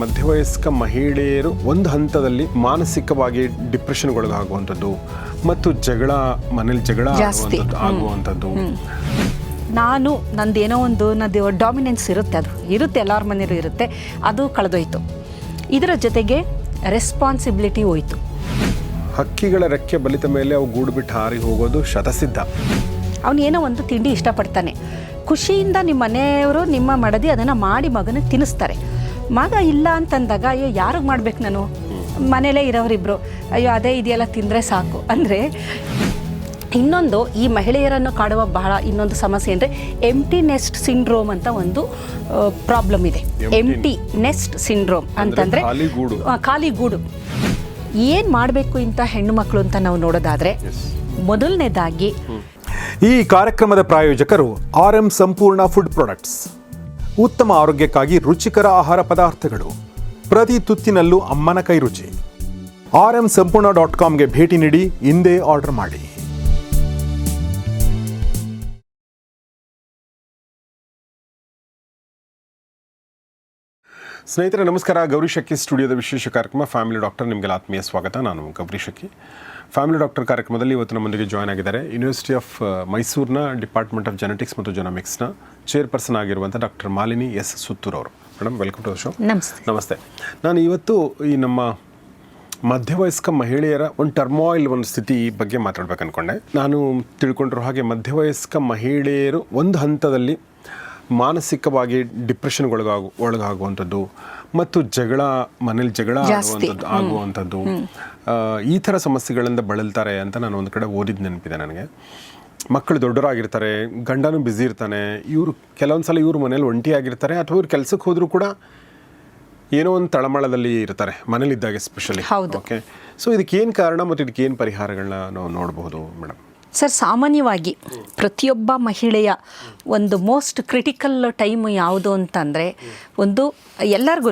ಮಧ್ಯವಯಸ್ಕ ಮಹಿಳೆಯರು ಒಂದು ಹಂತದಲ್ಲಿ ಮಾನಸಿಕವಾಗಿ ಡಿಪ್ರೆಷನ್ಗೊಳಗಾಗುವಂಥದ್ದು ಮತ್ತು ಜಗಳ ಮನೇಲಿ ಜಗಳ ಜಾಸ್ತಿ. ಆಗುವಂಥದ್ದು ಆಗುವಂಥದ್ದು. ನಾನು ನಂದೇನೋ ಒಂದು ನಂದು ಡಾಮಿನೆನ್ಸ್ ಇರುತ್ತೆ ಅದು. ಇರುತ್ತೆ ಎಲ್ಲರ ಮನೇಲೂ ಇರುತ್ತೆ. ಅದು ಕಳೆದೋಯ್ತು. ಇದರ ಜೊತೆಗೆ ರೆಸ್ಪಾನ್ಸಿಬಿಲಿಟಿ ಹೋಯ್ತು. ಹಕ್ಕಿಗಳ ರೆಕ್ಕೆ ಬಲಿತ ಮೇಲೆ ಅವು ಗೂಡು ಬಿಟ್ಟು ಹಾರಿ ಹೋಗೋದು ಶತಸಿದ್ಧ. ಅವನೇನೋ ಏನೋ ಒಂದು ತಿಂಡಿ ಇಷ್ಟಪಡ್ತಾನೆ. ಖುಷಿಯಿಂದ ನಿಮ್ಮ ಮನೆಯವರು ನಿಮ್ಮ ಮಡದಿ ಅದನ್ನು ಮಾಡಿ ಮಗನಿಗೆ ತಿನ್ನಿಸ್ತಾರೆ. ಮಗ ಇಲ್ಲ ಅಂತಂದಾಗ ಅಯ್ಯೋ ಯಾರಿಗೆ ಮಾಡ್ಬೇಕು ನಾನು? ಮನೇಲೇ ಇರೋರಿಬ್ರು ಅಯ್ಯೋ ಅದೇ ಇದೆಯಲ್ಲ ತಿಂದರೆ ಸಾಕು. ಅಂದರೆ ಇನ್ನೊಂದು ಈ ಮಹಿಳೆಯರನ್ನು ಕಾಡುವ ಬಹಳ ಇನ್ನೊಂದು ಸಮಸ್ಯೆ ಅಂದರೆ ಎಂಟಿ ನೆಸ್ಟ್ ಸಿಂಡ್ರೋಮ್ ಅಂತ ಒಂದು ಪ್ರಾಬ್ಲಮ್ ಇದೆ. ಎಂಟಿ ನೆಸ್ಟ್ ಸಿಂಡ್ರೋಮ್ ಅಂತಂದರೆ ಖಾಲಿ ಗೂಡು. ಖಾಲಿ ಗೂಡು ಏನು ಮಾಡಬೇಕು ಇಂಥ ಹೆಣ್ಣು ಮಕ್ಕಳು ಅಂತ ನಾವು ನೋಡೋದಾದರೆ ಮೊದಲನೇದಾಗಿ ಈ ಕಾರ್ಯಕ್ರಮದ ಪ್ರಾಯೋಜಕರು R M Sampoorna food products. ಉತ್ತಮ ಆರೋಗ್ಯಕ್ಕಾಗಿ ರುಚಿಕರ ಆಹಾರ ಪದಾರ್ಥಗಳು. ಪ್ರತಿ ತುತ್ತಿನಲ್ಲೂ ಅಮ್ಮನ ಕೈ ರುಚಿ ಆರ್ ಎಂ ಸಂಪೂರ್ಣ ಡಾಟ್ ಕಾಮ್ಗೆ ಭೇಟಿ ನೀಡಿ ಇಂದೇ ಆರ್ಡರ್ ಮಾಡಿ. ಸ್ನೇಹಿತರೆ ನಮಸ್ಕಾರ. ಗೌರಿ ಶಕ್ಕಿ ಸ್ಟುಡಿಯೋದ ವಿಶೇಷ ಕಾರ್ಯಕ್ರಮ ಫ್ಯಾಮಿಲಿ ಡಾಕ್ಟರ್. ನಿಮಗೆ ಆತ್ಮೀಯ ಸ್ವಾಗತ. ನಾನು ಗೌರಿ ಶಕ್ಕಿ ಫ್ಯಾಮಿಲಿ ಡಾಕ್ಟರ್ ಕಾರ್ಯಕ್ರಮದಲ್ಲಿ ಇವತ್ತು ನಮ್ಮೊಂದಿಗೆ ಜಾಯ್ನ್ ಆಗಿದ್ದಾರೆ. ಯೂನಿವರ್ಸಿಟಿ ಆಫ್ ಮೈಸೂರಿನ ಡಿಪಾರ್ಟ್ಮೆಂಟ್ ಆಫ್ ಜೆನೆಟಿಕ್ಸ್ ಮತ್ತು ಜೊನಾಮಿಕ್ಸ್ನ ಚೇರ್ಪರ್ಸನ್ ಆಗಿರುವಂಥ ಡಾಕ್ಟರ್ ಮಾಲಿನಿ ಎಸ್. ಸುತ್ತೂರ್ ಅವರು. Madam welcome to the show ನಮಸ್ತೆ. ನಮಸ್ತೆ. ನಾನು ಇವತ್ತು ಈ ನಮ್ಮ ಮಧ್ಯವಯಸ್ಕ ಮಹಿಳೆಯರ ಒಂದು ಟರ್ಮಾಯಿಲ್ ಒಂದು ಸ್ಥಿತಿ ಬಗ್ಗೆ ಮಾತಾಡ್ಬೇಕು ಅಂದ್ಕೊಂಡೆ ನಾನು ತಿಳ್ಕೊಂಡಿರೋ ಹಾಗೆ ಮಧ್ಯವಯಸ್ಕ ಮಹಿಳೆಯರು ಒಂದು ಹಂತದಲ್ಲಿ ಮಾನಸಿಕವಾಗಿ ಡಿಪ್ರೆಷನ್ಗೊಳಗಾಗು ಒಳಗಾಗುವಂಥದ್ದು ಮತ್ತು ಜಗಳ ಮನೇಲಿ ಜಗಳ. ಆಗುವಂಥದ್ದು ಆಗುವಂಥದ್ದು. ಈ ಥರ ಸಮಸ್ಯೆಗಳಿಂದ ಬಳಲ್ತಾರೆ ಅಂತ ನಾನು ಒಂದು ಕಡೆ ಓದಿದ್ದು ನೆನಪಿದೆ ನನಗೆ. ಮಕ್ಕಳು ದೊಡ್ಡರಾಗಿರ್ತಾರೆ ಗಂಡನೂ ಬ್ಯುಸಿ ಇರ್ತಾನೆ ಇವರು ಕೆಲವೊಂದು ಸಲ ಇವರು ಮನೇಲಿ ಒಂಟಿಯಾಗಿರ್ತಾರೆ ಅಥವಾ ಇವ್ರು ಕೆಲಸಕ್ಕೆ ಹೋದರೂ ಕೂಡ ಏನೋ ಒಂದು ತಳಮಳದಲ್ಲಿ ಇರ್ತಾರೆ ಮನೇಲಿದ್ದಾಗ ಎಸ್ಪೆಷಲಿ ಹೌದು. ಓಕೆ ಸೊ ಇದಕ್ಕೇನು ಕಾರಣ ಮತ್ತು ಇದಕ್ಕೇನು ಪರಿಹಾರಗಳನ್ನ ನಾವು ನೋಡಬಹುದು ಮೇಡಮ್ ಸರ್, ಸಾಮಾನ್ಯವಾಗಿ ಪ್ರತಿಯೊಬ್ಬ ಮಹಿಳೆಯ ಒಂದು ಮೋಸ್ಟ್ ಕ್ರಿಟಿಕಲ್ ಟೈಮ್ ಯಾವುದು ಅಂತಂದರೆ ಒಂದು ಎಲ್ಲರಿಗೂ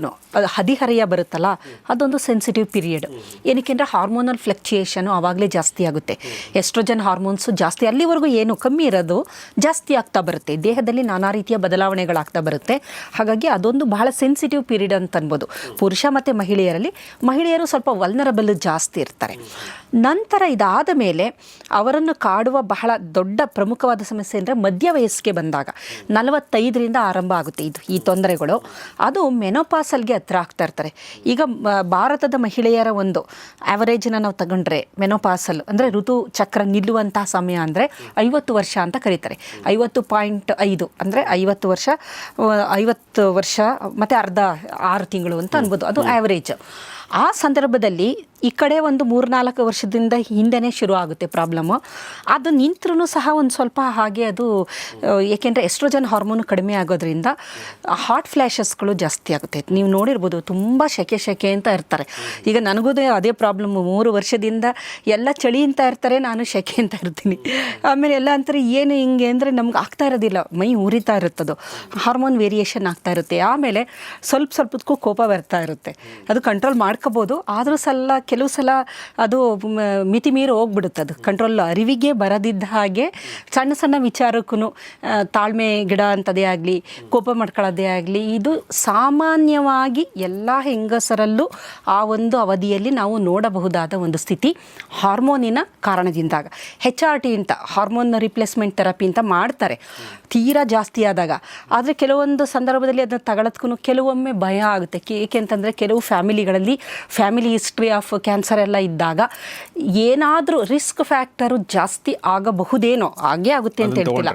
ಹದಿಹರೆಯ ಬರುತ್ತಲ್ಲ, ಅದೊಂದು ಸೆನ್ಸಿಟಿವ್ ಪೀರಿಯಡ್ ಏನಕ್ಕೆಂದರೆ ಹಾರ್ಮೋನಲ್ ಫ್ಲಕ್ಚುಯೇಷನು ಆವಾಗಲೇ ಜಾಸ್ತಿ ಆಗುತ್ತೆ. ಎಸ್ಟ್ರೋಜನ್ ಹಾರ್ಮೋನ್ಸು ಜಾಸ್ತಿ, ಅಲ್ಲಿವರೆಗೂ ಏನು ಕಮ್ಮಿ ಇರೋದು ಜಾಸ್ತಿ ಆಗ್ತಾ ಬರುತ್ತೆ. ದೇಹದಲ್ಲಿ ನಾನಾ ರೀತಿಯ ಬದಲಾವಣೆಗಳಾಗ್ತಾ ಬರುತ್ತೆ. ಹಾಗಾಗಿ ಅದೊಂದು ಬಹಳ ಸೆನ್ಸಿಟಿವ್ ಪೀರಿಯಡ್ ಅಂತ ಅನ್ಬೋದು. ಪುರುಷ ಮತ್ತು ಮಹಿಳೆಯರಲ್ಲಿ, ಮಹಿಳೆಯರು ಸ್ವಲ್ಪ ವಲ್ನರಬಲ್ ಜಾಸ್ತಿ ಇರ್ತಾರೆ. ನಂತರ ಇದಾದ ಮೇಲೆ ಅವರನ್ನು ಕಾಡುವ ಬಹಳ ದೊಡ್ಡ ಪ್ರಮುಖವಾದ ಸಮಸ್ಯೆ ಅಂದರೆ ಮಧ್ಯ ವಯಸ್ಸಿಗೆ ಬಂದಾಗ. ನಲವತ್ತೈದರಿಂದ ಆರಂಭ ಆಗುತ್ತೆ ಇದು ಈ ತೊಂದರೆಗಳು. ಅದು ಮೆನೋಪಾಸಲ್ಗೆ ಹತ್ರ ಆಗ್ತಾ ಇರ್ತಾರೆ ಈಗ ಭಾರತದ ಮಹಿಳೆಯರ ಒಂದು ಆವರೇಜನ್ನು ನಾವು ತಗೊಂಡ್ರೆ ಮೆನೋಪಾಸಲ್ ಅಂದರೆ ಋತು ಚಕ್ರ ನಿಲ್ಲುವಂತಹ ಸಮಯ ಅಂದರೆ ಐವತ್ತು ವರ್ಷ ಅಂತ ಕರೀತಾರೆ. ಐವತ್ತು ಪಾಯಿಂಟ್ ಐದು ಅಂದರೆ ಐವತ್ತು ವರ್ಷ ಐವತ್ತು ವರ್ಷ ಮತ್ತು ಅರ್ಧ ಆರು ತಿಂಗಳು ಅಂತ ಅನ್ಬೋದು. ಅದು ಆ್ಯಾವರೇಜ್ ಆ ಸಂದರ್ಭದಲ್ಲಿ ಈ ಕಡೆ ಒಂದು ಮೂರ್ನಾಲ್ಕು ವರ್ಷದಿಂದ ಹಿಂದೆನೇ ಶುರು ಆಗುತ್ತೆ ಪ್ರಾಬ್ಲಮ್ಮು ಅದು ನಿಂತ್ರೂ ಸಹ ಒಂದು ಸ್ವಲ್ಪ ಹಾಗೆ ಅದು ಏಕೆಂದರೆ ಎಸ್ಟ್ರೋಜನ್ ಹಾರ್ಮೋನು ಕಡಿಮೆ ಆಗೋದ್ರಿಂದ ಹಾಟ್ ಫ್ಲ್ಯಾಶಸ್ಗಳು ಜಾಸ್ತಿ ಆಗುತ್ತೆ. ನೀವು ನೋಡಿರ್ಬೋದು ತುಂಬ ಶೆಕೆ ಶೆಕೆ ಅಂತ ಇರ್ತಾರೆ. ಈಗ ನನಗೂ ಅದೇ ಪ್ರಾಬ್ಲಮ್ಮು ಮೂರು ವರ್ಷದಿಂದ ಎಲ್ಲ ಚಳಿ ಅಂತ ಇರ್ತಾರೆ, ನಾನು ಶೆಕೆ ಅಂತ ಇರ್ತೀನಿ. ಆಮೇಲೆ ಎಲ್ಲ ಅಂತಾರೆ, ಏನು ಹಿಂಗೆ? ಅಂದರೆ ನಮ್ಗೆ ಆಗ್ತಾ ಇರೋದಿಲ್ಲ. ಮೈ ಉರಿತಾ ಇರುತ್ತದು. ಹಾರ್ಮೋನ್ ವೇರಿಯೇಷನ್ ಆಗ್ತಾ ಇರುತ್ತೆ. ಆಮೇಲೆ ಸ್ವಲ್ಪ ಸ್ವಲ್ಪದಕ್ಕೂ ಕೋಪ ಬರ್ತಾ ಇರುತ್ತೆ. ಅದು ಕಂಟ್ರೋಲ್ ಮಾಡ್ಕೋಬೋದು. ಆದರೂ ಸಲ ಕೆಲವು ಸಲ ಅದು ಮಿತಿ ಮೀರಿ ಹೋಗ್ಬಿಡುತ್ತೆ ಅದು. ಕಂಟ್ರೋಲ್ ಅರಿವಿಗೆ ಬರದಿದ್ದ ಹಾಗೆ ಸಣ್ಣ ಸಣ್ಣ ವಿಚಾರಕ್ಕೂ ತಾಳ್ಮೆ ಗಿಡ ಅಂತದೇ ಆಗಲಿ, ಕೋಪ ಮಾಡ್ಕೊಳ್ಳೋದೇ ಆಗಲಿ, ಇದು ಸಾಮಾನ್ಯವಾಗಿ ಎಲ್ಲ ಹೆಂಗಸರಲ್ಲೂ ಆ ಒಂದು ಅವಧಿಯಲ್ಲಿ ನಾವು ನೋಡಬಹುದಾದ ಒಂದು ಸ್ಥಿತಿ ಹಾರ್ಮೋನಿನ ಕಾರಣದಿಂದಾಗ. ಹೆಚ್ ಆರ್ ಟಿ ಅಂತ ಹಾರ್ಮೋನ್ ರಿಪ್ಲೇಸ್ಮೆಂಟ್ ಥೆರಪಿ ಅಂತ ಮಾಡ್ತಾರೆ. ತೀರಾ ಜಾಸ್ತಿ ಆದಾಗ. ಆದರೆ ಕೆಲವೊಂದು ಸಂದರ್ಭದಲ್ಲಿ ಅದನ್ನು ತಗೊಳ್ಳೋದಕ್ಕೂ ಕೆಲವೊಮ್ಮೆ ಭಯ ಆಗುತ್ತೆ. ಏಕೆಂತಂದರೆ ಕೆಲವು ಫ್ಯಾಮಿಲಿಗಳಲ್ಲಿ ಫ್ಯಾಮಿಲಿ ಹಿಸ್ಟ್ರಿ ಆಫ್ ಕ್ಯಾನ್ಸರ್ ಎಲ್ಲ ಇದ್ದಾಗ ಏನಾದರೂ ರಿಸ್ಕ್ ಫ್ಯಾಕ್ಟರು ಜಾಸ್ತಿ ಆಗಬಹುದೇನೋ ಹಾಗೆ ಆಗುತ್ತೆ ಅಂತ ಹೇಳ್ತಿಲ್ಲ.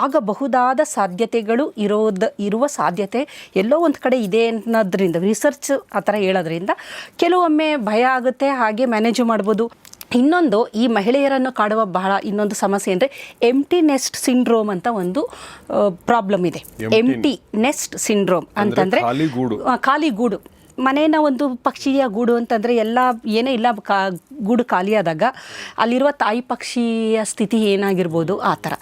ಆಗಬಹುದಾದ ಸಾಧ್ಯತೆಗಳು ಇರೋದು ಇರುವ ಸಾಧ್ಯತೆ ಎಲ್ಲೋ ಒಂದು ಕಡೆ ಇದೆ ಅನ್ನೋದ್ರಿಂದ ರಿಸರ್ಚ್ ಆ ಥರ ಹೇಳೋದ್ರಿಂದ ಕೆಲವೊಮ್ಮೆ ಭಯ ಆಗುತ್ತೆ ಹಾಗೆ ಮ್ಯಾನೇಜ್ ಮಾಡ್ಬೋದು. ಇನ್ನೊಂದು ಈ ಮಹಿಳೆಯರನ್ನು ಕಾಡುವ ಬಹಳ ಇನ್ನೊಂದು ಸಮಸ್ಯೆ ಅಂದರೆ ಎಂಟಿ ನೆಸ್ಟ್ ಸಿಂಡ್ರೋಮ್ ಅಂತ ಒಂದು ಪ್ರಾಬ್ಲಮ್ ಇದೆ. ಎಂ ಎಂಟಿ ನೆಸ್ಟ್ ಸಿಂಡ್ರೋಮ್ ಅಂತಂದರೆ ಖಾಲಿ ಗೂಡು. ಮನೇನ ಒಂದು ಪಕ್ಷಿಯ ಗೂಡು ಅಂತಂದರೆ ಎಲ್ಲ ಏನೇ ಇಲ್ಲ, ಕಾ, ಗೂಡು ಖಾಲಿಯಾದಾಗ ಅಲ್ಲಿರುವ ತಾಯಿ ಪಕ್ಷಿಯ ಸ್ಥಿತಿ ಏನಾಗಿರ್ಬೋದು ಆ ಥರ.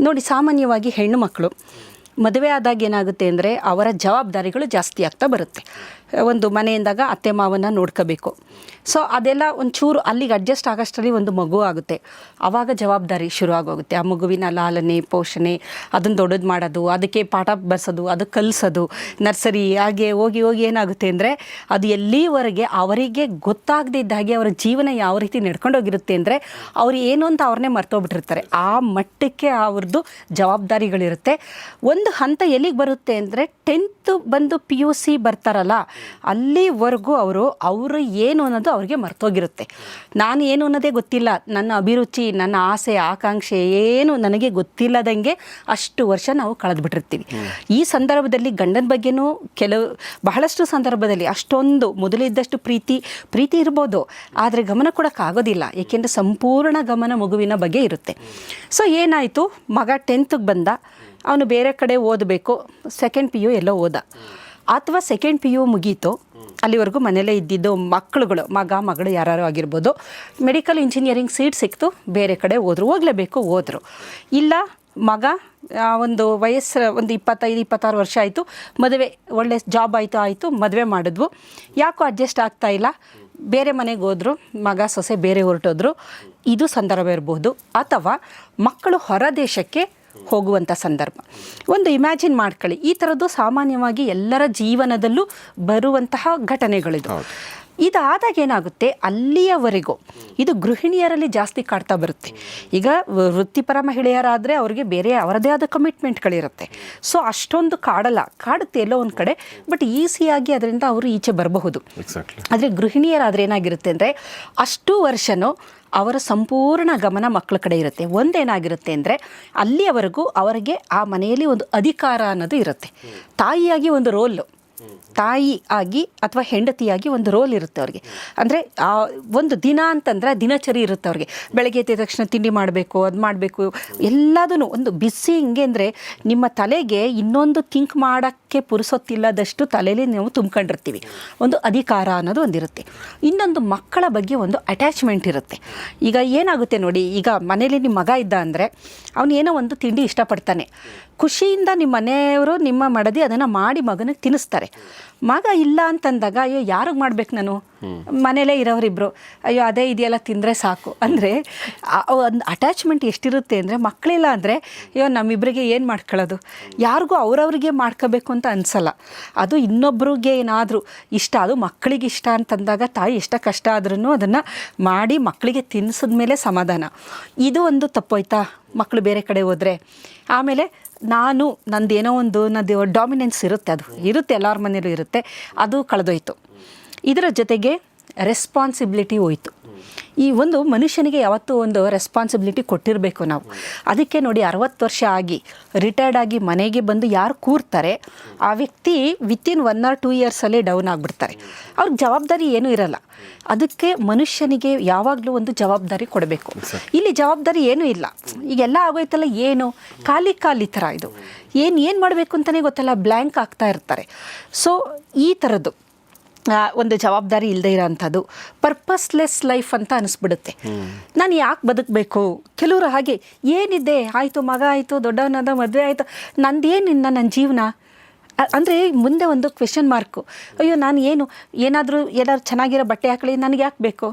ನೋಡಿ, ಸಾಮಾನ್ಯವಾಗಿ ಹೆಣ್ಣು ಮಕ್ಕಳು ಮದುವೆ ಆದಾಗ ಏನಾಗುತ್ತೆ ಅಂದರೆ ಅವರ ಜವಾಬ್ದಾರಿಗಳು ಜಾಸ್ತಿ ಆಗ್ತಾ ಬರುತ್ತೆ. ಒಂದು ಮನೆಯಿಂದಾಗ ಅತ್ತೆ ಮಾವನ್ನ ನೋಡ್ಕೋಬೇಕು. ಸೊ ಅದೆಲ್ಲ ಒಂಚೂರು ಅಲ್ಲಿಗೆ ಅಡ್ಜಸ್ಟ್ ಆಗೋಷ್ಟರಲ್ಲಿ ಒಂದು ಮಗು ಆಗುತ್ತೆ. ಆವಾಗ ಜವಾಬ್ದಾರಿ ಶುರು ಆಗೋಗುತ್ತೆ. ಆ ಮಗುವಿನ ಲಾಲನೆ, ಪೋಷಣೆ, ಅದನ್ನು ದೊಡ್ಡದು ಮಾಡೋದು, ಅದಕ್ಕೆ ಪಾಠ ಬರ್ಸೋದು, ಅದು ಕಲಿಸೋದು, ನರ್ಸರಿ ಹಾಗೆ ಹೋಗಿ ಹೋಗಿ ಏನಾಗುತ್ತೆ ಅಂದರೆ ಅದು ಎಲ್ಲಿವರೆಗೆ ಅವರಿಗೆ ಗೊತ್ತಾಗದೇ ಇದ್ದ ಹಾಗೆ ಅವರ ಜೀವನ ಯಾವ ರೀತಿ ನಡ್ಕೊಂಡೋಗಿರುತ್ತೆ ಅಂದರೆ ಅವ್ರು ಏನು ಅಂತ ಅವ್ರನ್ನೇ ಮರ್ತೋಗ್ಬಿಟ್ಟಿರ್ತಾರೆ. ಆ ಮಟ್ಟಕ್ಕೆ ಅವ್ರದ್ದು ಜವಾಬ್ದಾರಿಗಳಿರುತ್ತೆ. ಒಂದು ಹಂತ ಎಲ್ಲಿಗೆ ಬರುತ್ತೆ ಅಂದರೆ ಟೆಂತ್ ಬಂದು ಪಿ ಯು ಸಿ ಬರ್ತಾರಲ್ಲ ಅಲ್ಲಿವರೆಗೂ ಅವರು ಅವರು ಏನು ಅನ್ನೋದು ಅವ್ರಿಗೆ ಮರ್ತೋಗಿರುತ್ತೆ. ನಾನು ಏನು ಅನ್ನೋದೇ ಗೊತ್ತಿಲ್ಲ. ನನ್ನ ಅಭಿರುಚಿ, ನನ್ನ ಆಸೆ, ಆಕಾಂಕ್ಷೆ ಏನು ನನಗೆ ಗೊತ್ತಿಲ್ಲದಂಗೆ ಅಷ್ಟು ವರ್ಷ ನಾವು ಕಳೆದ್ಬಿಟ್ಟಿರ್ತೀವಿ. ಈ ಸಂದರ್ಭದಲ್ಲಿ ಗಂಡನ ಬಗ್ಗೆನೂ ಕೆಲವು, ಬಹಳಷ್ಟು ಸಂದರ್ಭದಲ್ಲಿ ಅಷ್ಟೊಂದು ಮೊದಲಿದ್ದಷ್ಟು ಪ್ರೀತಿ ಪ್ರೀತಿ ಇರ್ಬೋದು. ಆದರೆ ಗಮನ ಕೊಡೋಕ್ಕಾಗೋದಿಲ್ಲ. ಏಕೆಂದರೆ ಸಂಪೂರ್ಣ ಗಮನ ಮಗುವಿನ ಬಗ್ಗೆ ಇರುತ್ತೆ. ಸೊ ಏನಾಯಿತು? ಮಗ ಟೆಂತ್ಗೆ ಬಂದ. ಅವನು ಬೇರೆ ಕಡೆ ಓದಬೇಕು. ಸೆಕೆಂಡ್ ಪಿ ಯು ಎಲ್ಲೋ ಓದ. ಅಥವಾ ಸೆಕೆಂಡ್ ಪಿ ಯು ಮುಗೀತು, ಅಲ್ಲಿವರೆಗೂ ಮನೆಯಲ್ಲೇ ಇದ್ದಿದ್ದು ಮಕ್ಕಳುಗಳು, ಮಗ, ಮಗಳು ಯಾರು ಆಗಿರ್ಬೋದು ಮೆಡಿಕಲ್ ಇಂಜಿನಿಯರಿಂಗ್ ಸೀಟ್ ಸಿಕ್ತು, ಬೇರೆ ಕಡೆ ಹೋದರು, ಹೋಗಲೇಬೇಕು, ಹೋದರು. ಇಲ್ಲ, ಮಗ ಒಂದು ವಯಸ್ಸು ಒಂದು ಇಪ್ಪತ್ತೈದು, ಇಪ್ಪತ್ತಾರು ವರ್ಷ ಆಯಿತು, ಮದುವೆ, ಒಳ್ಳೆ ಜಾಬ್ ಆಯಿತು ಆಯಿತು, ಮದುವೆ ಮಾಡಿದ್ವು. ಯಾಕೋ ಅಡ್ಜಸ್ಟ್ ಆಗ್ತಾ ಇಲ್ಲ. ಬೇರೆ ಮನೆಗೆ ಹೋದರು, ಮಗ ಸೊಸೆ ಬೇರೆ ಹೊರಟೋದ್ರು. ಇದು ಸಂದರ್ಭ ಇರ್ಬೋದು. ಅಥವಾ ಮಕ್ಕಳು ಹೊರ ದೇಶಕ್ಕೆ ಹೋಗುವಂಥ ಸಂದರ್ಭ. ಒಂದು ಇಮ್ಯಾಜಿನ್ ಮಾಡ್ಕೊಳ್ಳಿ. ಈ ಥರದ್ದು ಸಾಮಾನ್ಯವಾಗಿ ಎಲ್ಲರ ಜೀವನದಲ್ಲೂ ಬರುವಂತಹ ಘಟನೆಗಳಿದು. ಇದಾದಾಗ ಏನಾಗುತ್ತೆ? ಅಲ್ಲಿಯವರೆಗೂ. ಇದು ಗೃಹಿಣಿಯರಲ್ಲಿ ಜಾಸ್ತಿ ಕಾಡ್ತಾ ಬರುತ್ತೆ. ಈಗ ವೃತ್ತಿಪರ ಮಹಿಳೆಯರಾದರೆ ಅವರಿಗೆ ಬೇರೆ ಅವರದೇ ಆದ ಕಮಿಟ್ಮೆಂಟ್ಗಳಿರುತ್ತೆ ಸೊ ಅಷ್ಟೊಂದು ಕಾಡಲ್ಲ. ಕಾಡುತ್ತೆ ಎಲ್ಲೋ ಒಂದು ಕಡೆ ಬಟ್ ಈಸಿಯಾಗಿ ಅದರಿಂದ ಅವರು ಈಚೆ ಬರಬಹುದು. ಎಕ್ಸಾಕ್ಟ್ಲಿ ಆದರೆ ಗೃಹಿಣಿಯರಾದರೆ ಏನಾಗಿರುತ್ತೆ ಅಂದರೆ ಅಷ್ಟು ವರ್ಷನೂ ಅವರ ಸಂಪೂರ್ಣ ಗಮನ ಮಕ್ಕಳ ಕಡೆ ಇರುತ್ತೆ. ಒಂದೇನಾಗಿರುತ್ತೆ ಅಂದರೆ ಅಲ್ಲಿಯವರೆಗೂ ಅವರಿಗೆ ಆ ಮನೆಯಲ್ಲಿ ಒಂದು ಅಧಿಕಾರ ಅನ್ನೋದು ಇರುತ್ತೆ. ತಾಯಿಯಾಗಿ ಒಂದು ರೋಲು ತಾಯಿ ಆಗಿ ಅಥವಾ ಹೆಂಡತಿಯಾಗಿ ಒಂದು ರೋಲ್ ಇರುತ್ತೆ ಅವ್ರಿಗೆ. ಅಂದರೆ ಒಂದು ದಿನ ಅಂತಂದ್ರೆ ದಿನಚರಿ ಇರುತ್ತೆ ಅವ್ರಿಗೆ. ಬೆಳಗ್ಗೆ ಎದ್ದ ತಕ್ಷಣ ತಿಂಡಿ ಮಾಡಬೇಕು, ಅದು ಮಾಡಬೇಕು ಎಲ್ಲದೂ ಒಂದು ಬಿಸಿ ಹಿಂಗೆ ಅಂದರೆ ನಿಮ್ಮ ತಲೆಗೆ ಇನ್ನೊಂದು ಥಿಂಕ್ ಮಾಡೋಕ್ಕೆ ಪುರುಸೊತ್ತಿಲ್ಲದಷ್ಟು ತಲೆಯಲ್ಲಿ ನಾವು ತುಂಬ್ಕೊಂಡಿರ್ತೀವಿ. ಒಂದು ಅಧಿಕಾರ ಅನ್ನೋದು ಒಂದಿರುತ್ತೆ. ಇನ್ನೊಂದು ಮಕ್ಕಳ ಬಗ್ಗೆ ಒಂದು ಅಟ್ಯಾಚ್ಮೆಂಟ್ ಇರುತ್ತೆ. ಈಗ ಏನಾಗುತ್ತೆ ನೋಡಿ, ಈಗ ಮನೇಲಿ ನಿಮ್ಮ ಮಗ ಇದ್ದ ಅಂದರೆ, ಅವನು ಏನೋ ಒಂದು ತಿಂಡಿ ಇಷ್ಟಪಡ್ತಾನೆ. ಖುಷಿಯಿಂದ ನಿಮ್ಮ ಮನೆಯವರು ನಿಮ್ಮ ಮಡದಿ ಅದನ್ನು ಮಾಡಿ ಮಗನಿಗೆ ತಿನ್ನಿಸ್ತಾರೆ. ಮಗ ಇಲ್ಲ ಅಂತಂದಾಗ ಅಯ್ಯೋ ಯಾರಿಗೆ ಮಾಡ್ಬೇಕು ನಾನು? ಮನೇಲೇ ಇರೋರಿಬ್ರು ಅಯ್ಯೋ ಅದೇ ಇದೆಯಲ್ಲ ತಿಂದರೆ ಸಾಕು. ಅಂದರೆ ಒಂದು ಅಟ್ಯಾಚ್ಮೆಂಟ್ ಎಷ್ಟಿರುತ್ತೆ ಅಂದರೆ ಮಕ್ಕಳಿಲ್ಲ ಅಂದರೆ ಅಯ್ಯೋ ನಮ್ಮಿಬ್ಬರಿಗೆ ಏನು ಮಾಡ್ಕೊಳ್ಳೋದು? ಯಾರಿಗೂ ಅವ್ರವ್ರಿಗೆ ಮಾಡ್ಕೋಬೇಕು ಅಂತ ಅನ್ಸಲ್ಲ. ಅದು ಇನ್ನೊಬ್ರಿಗೆ ಏನಾದರೂ ಇಷ್ಟ ಅದು ಮಕ್ಕಳಿಗೆ ಇಷ್ಟ ಅಂತಂದಾಗ ತಾಯಿ ಎಷ್ಟ ಕಷ್ಟ ಆದ್ರೂ ಅದನ್ನು ಮಾಡಿ ಮಕ್ಕಳಿಗೆ ತಿನ್ನಿಸಿದ ಮೇಲೆ ಸಮಾಧಾನ. ಇದು ಒಂದು ತಪ್ಪೋಯ್ತಾ ಮಕ್ಕಳು ಬೇರೆ ಕಡೆ ಹೋದರೆ. ಆಮೇಲೆ ನಾನು ನಂದೇನೋ ಒಂದು ನಂದು ಡಾಮಿನೆನ್ಸ್ ಇರುತ್ತೆ ಅದು. ಇರುತ್ತೆ, ಎಲ್ಲರ ಮನೇಲೂ ಇರುತ್ತೆ. ಅದು ಕಳೆದೋಯ್ತು. ಇದರ ಜೊತೆಗೆ ರೆಸ್ಪಾನ್ಸಿಬಿಲಿಟಿ ಹೋಯಿತು. ಈ ಒಂದು ಮನುಷ್ಯನಿಗೆ ಯಾವತ್ತೂ ಒಂದು ರೆಸ್ಪಾನ್ಸಿಬಿಲಿಟಿ ಕೊಟ್ಟಿರಬೇಕು ನಾವು. ಅದಕ್ಕೆ ನೋಡಿ ಅರವತ್ತು ವರ್ಷ ಆಗಿ ರಿಟೈರ್ಡ್ ಆಗಿ ಮನೆಗೆ ಬಂದು ಯಾರು ಕೂರ್ತಾರೆ ಆ ವ್ಯಕ್ತಿ ವಿತಿನ್ ಒನ್ ಆರ್ ಟೂ ಇಯರ್ಸಲ್ಲೇ ಡೌನ್ ಆಗಿಬಿಡ್ತಾರೆ. ಅವ್ರಿಗೆ ಜವಾಬ್ದಾರಿ ಏನೂ ಇರಲ್ಲ. ಅದಕ್ಕೆ ಮನುಷ್ಯನಿಗೆ ಯಾವಾಗಲೂ ಒಂದು ಜವಾಬ್ದಾರಿ ಕೊಡಬೇಕು. ಇಲ್ಲಿ ಜವಾಬ್ದಾರಿ ಏನೂ ಇಲ್ಲ. ಈಗೆಲ್ಲ ಆಗೋಯ್ತಲ್ಲ ಏನು? ಖಾಲಿ ಖಾಲಿ ಥರ ಇದು. ಏನು ಏನು ಮಾಡಬೇಕು ಅಂತಲೇ ಗೊತ್ತಲ್ಲ ಬ್ಲ್ಯಾಂಕ್ ಆಗ್ತಾ ಇರ್ತಾರೆ. ಸೊ ಈ ಥರದ್ದು. ಒಂದು ಜವಾಬ್ದಾರಿ ಇಲ್ಲದೆ ಇರೋಂಥದ್ದು. ಪರ್ಪಸ್ಲೆಸ್ ಲೈಫ್ ಅಂತ ಅನಿಸ್ಬಿಡುತ್ತೆ. ನಾನು ಯಾಕೆ ಬದುಕಬೇಕು? ಕೆಲವರು ಹಾಗೆ, ಏನಿದೆ? ಆಯಿತು, ಮಗ ಆಯಿತು, ದೊಡ್ಡವನಾದ, ಮದುವೆ ಆಯಿತು. ನಂದೇನಿನ್ನ ನನ್ನ ಜೀವನ? ಅಂದರೆ ಮುಂದೆ ಒಂದು ಕ್ವೆಶನ್ ಮಾರ್ಕು ಅಯ್ಯೋ, ನಾನು ಏನು, ಏನಾದರೂ ಎಲ್ಲರೂ ಚೆನ್ನಾಗಿರೋ ಬಟ್ಟೆ ಹಾಕಲಿ, ನನಗೆ ಯಾಕೆ ಬೇಕು?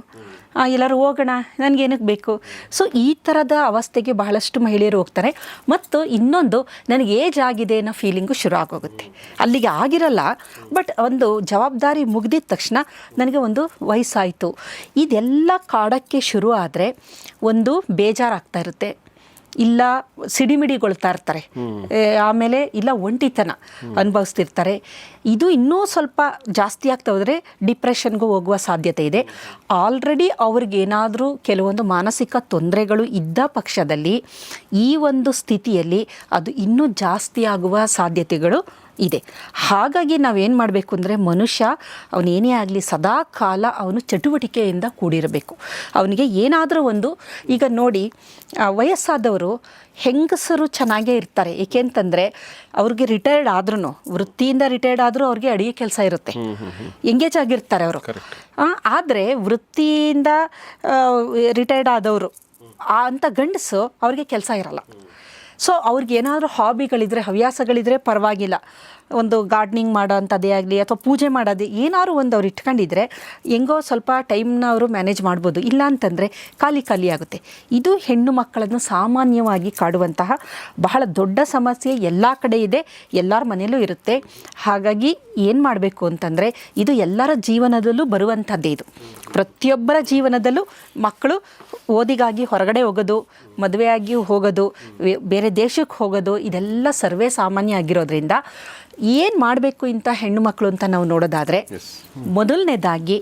ಎಲ್ಲರೂ ಹೋಗೋಣ ನನಗೇನಕ್ಕೆ ಬೇಕು? ಸೊ ಈ ಥರದ ಅವಸ್ಥೆಗೆ ಬಹಳಷ್ಟು ಮಹಿಳೆಯರು ಹೋಗ್ತಾರೆ. ಮತ್ತು ಇನ್ನೊಂದು, ನನಗೆ ಏಜ್ ಆಗಿದೆ ಅನ್ನೋ ಫೀಲಿಂಗು ಶುರು ಆಗೋಗುತ್ತೆ. ಅಲ್ಲಿಗೆ ಆಗಿರಲ್ಲ ಬಟ್ ಒಂದು ಜವಾಬ್ದಾರಿ ಮುಗ್ದಿದ ತಕ್ಷಣ ನನಗೆ ಒಂದು ವಯಸ್ಸಾಯಿತು. ಇದೆಲ್ಲ ಕಾಡೋಕ್ಕೆ ಶುರು ಆದರೆ ಒಂದು ಬೇಜಾರಾಗ್ತಾ ಇರುತ್ತೆ. ಇಲ್ಲ ಸಿಡಿಮಿಡಿಗೊಳ್ತಾ ಇರ್ತಾರೆ. ಆಮೇಲೆ ಇಲ್ಲ ಒಂಟಿತನ ಅನುಭವಿಸ್ತಿರ್ತಾರೆ. ಇದು ಇನ್ನೂ ಸ್ವಲ್ಪ ಜಾಸ್ತಿ ಆಗ್ತಾ ಹೋದರೆ ಡಿಪ್ರೆಷನ್ಗೂ ಹೋಗುವ ಸಾಧ್ಯತೆ ಇದೆ. ಆಲ್ರೆಡಿ ಅವ್ರಿಗೇನಾದರೂ ಕೆಲವೊಂದು ಮಾನಸಿಕ ತೊಂದರೆಗಳು ಇದ್ದ ಪಕ್ಷದಲ್ಲಿ ಈ ಒಂದು ಸ್ಥಿತಿಯಲ್ಲಿ ಅದು ಇನ್ನೂ ಜಾಸ್ತಿ ಆಗುವ ಸಾಧ್ಯತೆಗಳು ಇದೆ. ಹಾಗಾಗಿ ನಾವೇನು ಮಾಡಬೇಕು ಅಂದರೆ ಮನುಷ್ಯ ಅವನೇನೇ ಆಗಲಿ ಸದಾ ಕಾಲ ಅವನು ಚಟುವಟಿಕೆಯಿಂದ ಕೂಡಿರಬೇಕು. ಅವನಿಗೆ ಏನಾದರೂ ಒಂದು ಈಗ ನೋಡಿ ವಯಸ್ಸಾದವರು ಹೆಂಗಸರು ಚೆನ್ನಾಗೇ ಇರ್ತಾರೆ. ಏಕೆಂತಂದರೆ ಅವ್ರಿಗೆ ರಿಟೈರ್ಡ್ ಆದ್ರೂ ವೃತ್ತಿಯಿಂದ ರಿಟೈರ್ಡ್ ಆದರೂ ಅವ್ರಿಗೆ ಅಡುಗೆ ಕೆಲಸ ಇರುತ್ತೆ. ಎಂಗೇಜ್ ಆಗಿರ್ತಾರೆ ಅವರು. ಆದರೆ ವೃತ್ತಿಯಿಂದ ರಿಟೈರ್ಡ್ ಆದವರು ಅಂತ ಅಂಥ ಗಂಡಸು ಅವ್ರಿಗೆ ಕೆಲಸ ಇರಲ್ಲ. ಸೊ ಅವ್ರಿಗೆ ಏನಾದರೂ ಹಾಬಿಗಳಿದ್ರೆ ಹವ್ಯಾಸಗಳಿದ್ರೆ ಪರವಾಗಿಲ್ಲ. ಒಂದು ಗಾರ್ಡ್ನಿಂಗ್ ಮಾಡೋ ಅಂಥದ್ದೇ ಆಗಲಿ ಅಥವಾ ಪೂಜೆ ಮಾಡೋದೇ ಏನಾದ್ರು ಒಂದು ಅವ್ರು ಇಟ್ಕೊಂಡಿದ್ರೆ ಹೆಂಗೋ ಸ್ವಲ್ಪ ಟೈಮ್ನ ಅವರು ಮ್ಯಾನೇಜ್ ಮಾಡ್ಬೋದು. ಇಲ್ಲ ಅಂತಂದರೆ ಖಾಲಿ ಖಾಲಿ ಆಗುತ್ತೆ. ಇದು ಹೆಣ್ಣು ಮಕ್ಕಳನ್ನು ಸಾಮಾನ್ಯವಾಗಿ ಕಾಡುವಂತಹ ಬಹಳ ದೊಡ್ಡ ಸಮಸ್ಯೆ ಎಲ್ಲ ಕಡೆ ಇದೆ, ಎಲ್ಲರ ಮನೆಯಲ್ಲೂ ಇರುತ್ತೆ. ಹಾಗಾಗಿ ಏನು ಮಾಡಬೇಕು ಅಂತಂದರೆ ಇದು ಎಲ್ಲರ ಜೀವನದಲ್ಲೂ ಬರುವಂಥದ್ದೇ ಇದು. ಪ್ರತಿಯೊಬ್ಬರ ಜೀವನದಲ್ಲೂ ಮಕ್ಕಳು ಓದಿಗಾಗಿ ಹೊರಗಡೆ ಹೋಗೋದು ಮದುವೆಯಾಗಿ ಹೋಗೋದು ಬೇರೆ ದೇಶಕ್ಕೆ ಹೋಗೋದು, ಇದೆಲ್ಲ ಸರ್ವೇ ಸಾಮಾನ್ಯ ಆಗಿರೋದ್ರಿಂದ ಏನು ಮಾಡಬೇಕು ಇಂಥ ಹೆಣ್ಣು ಮಕ್ಕಳು ಅಂತ ನಾವು ನೋಡೋದಾದರೆ ಮೊದಲನೇದಾಗಿ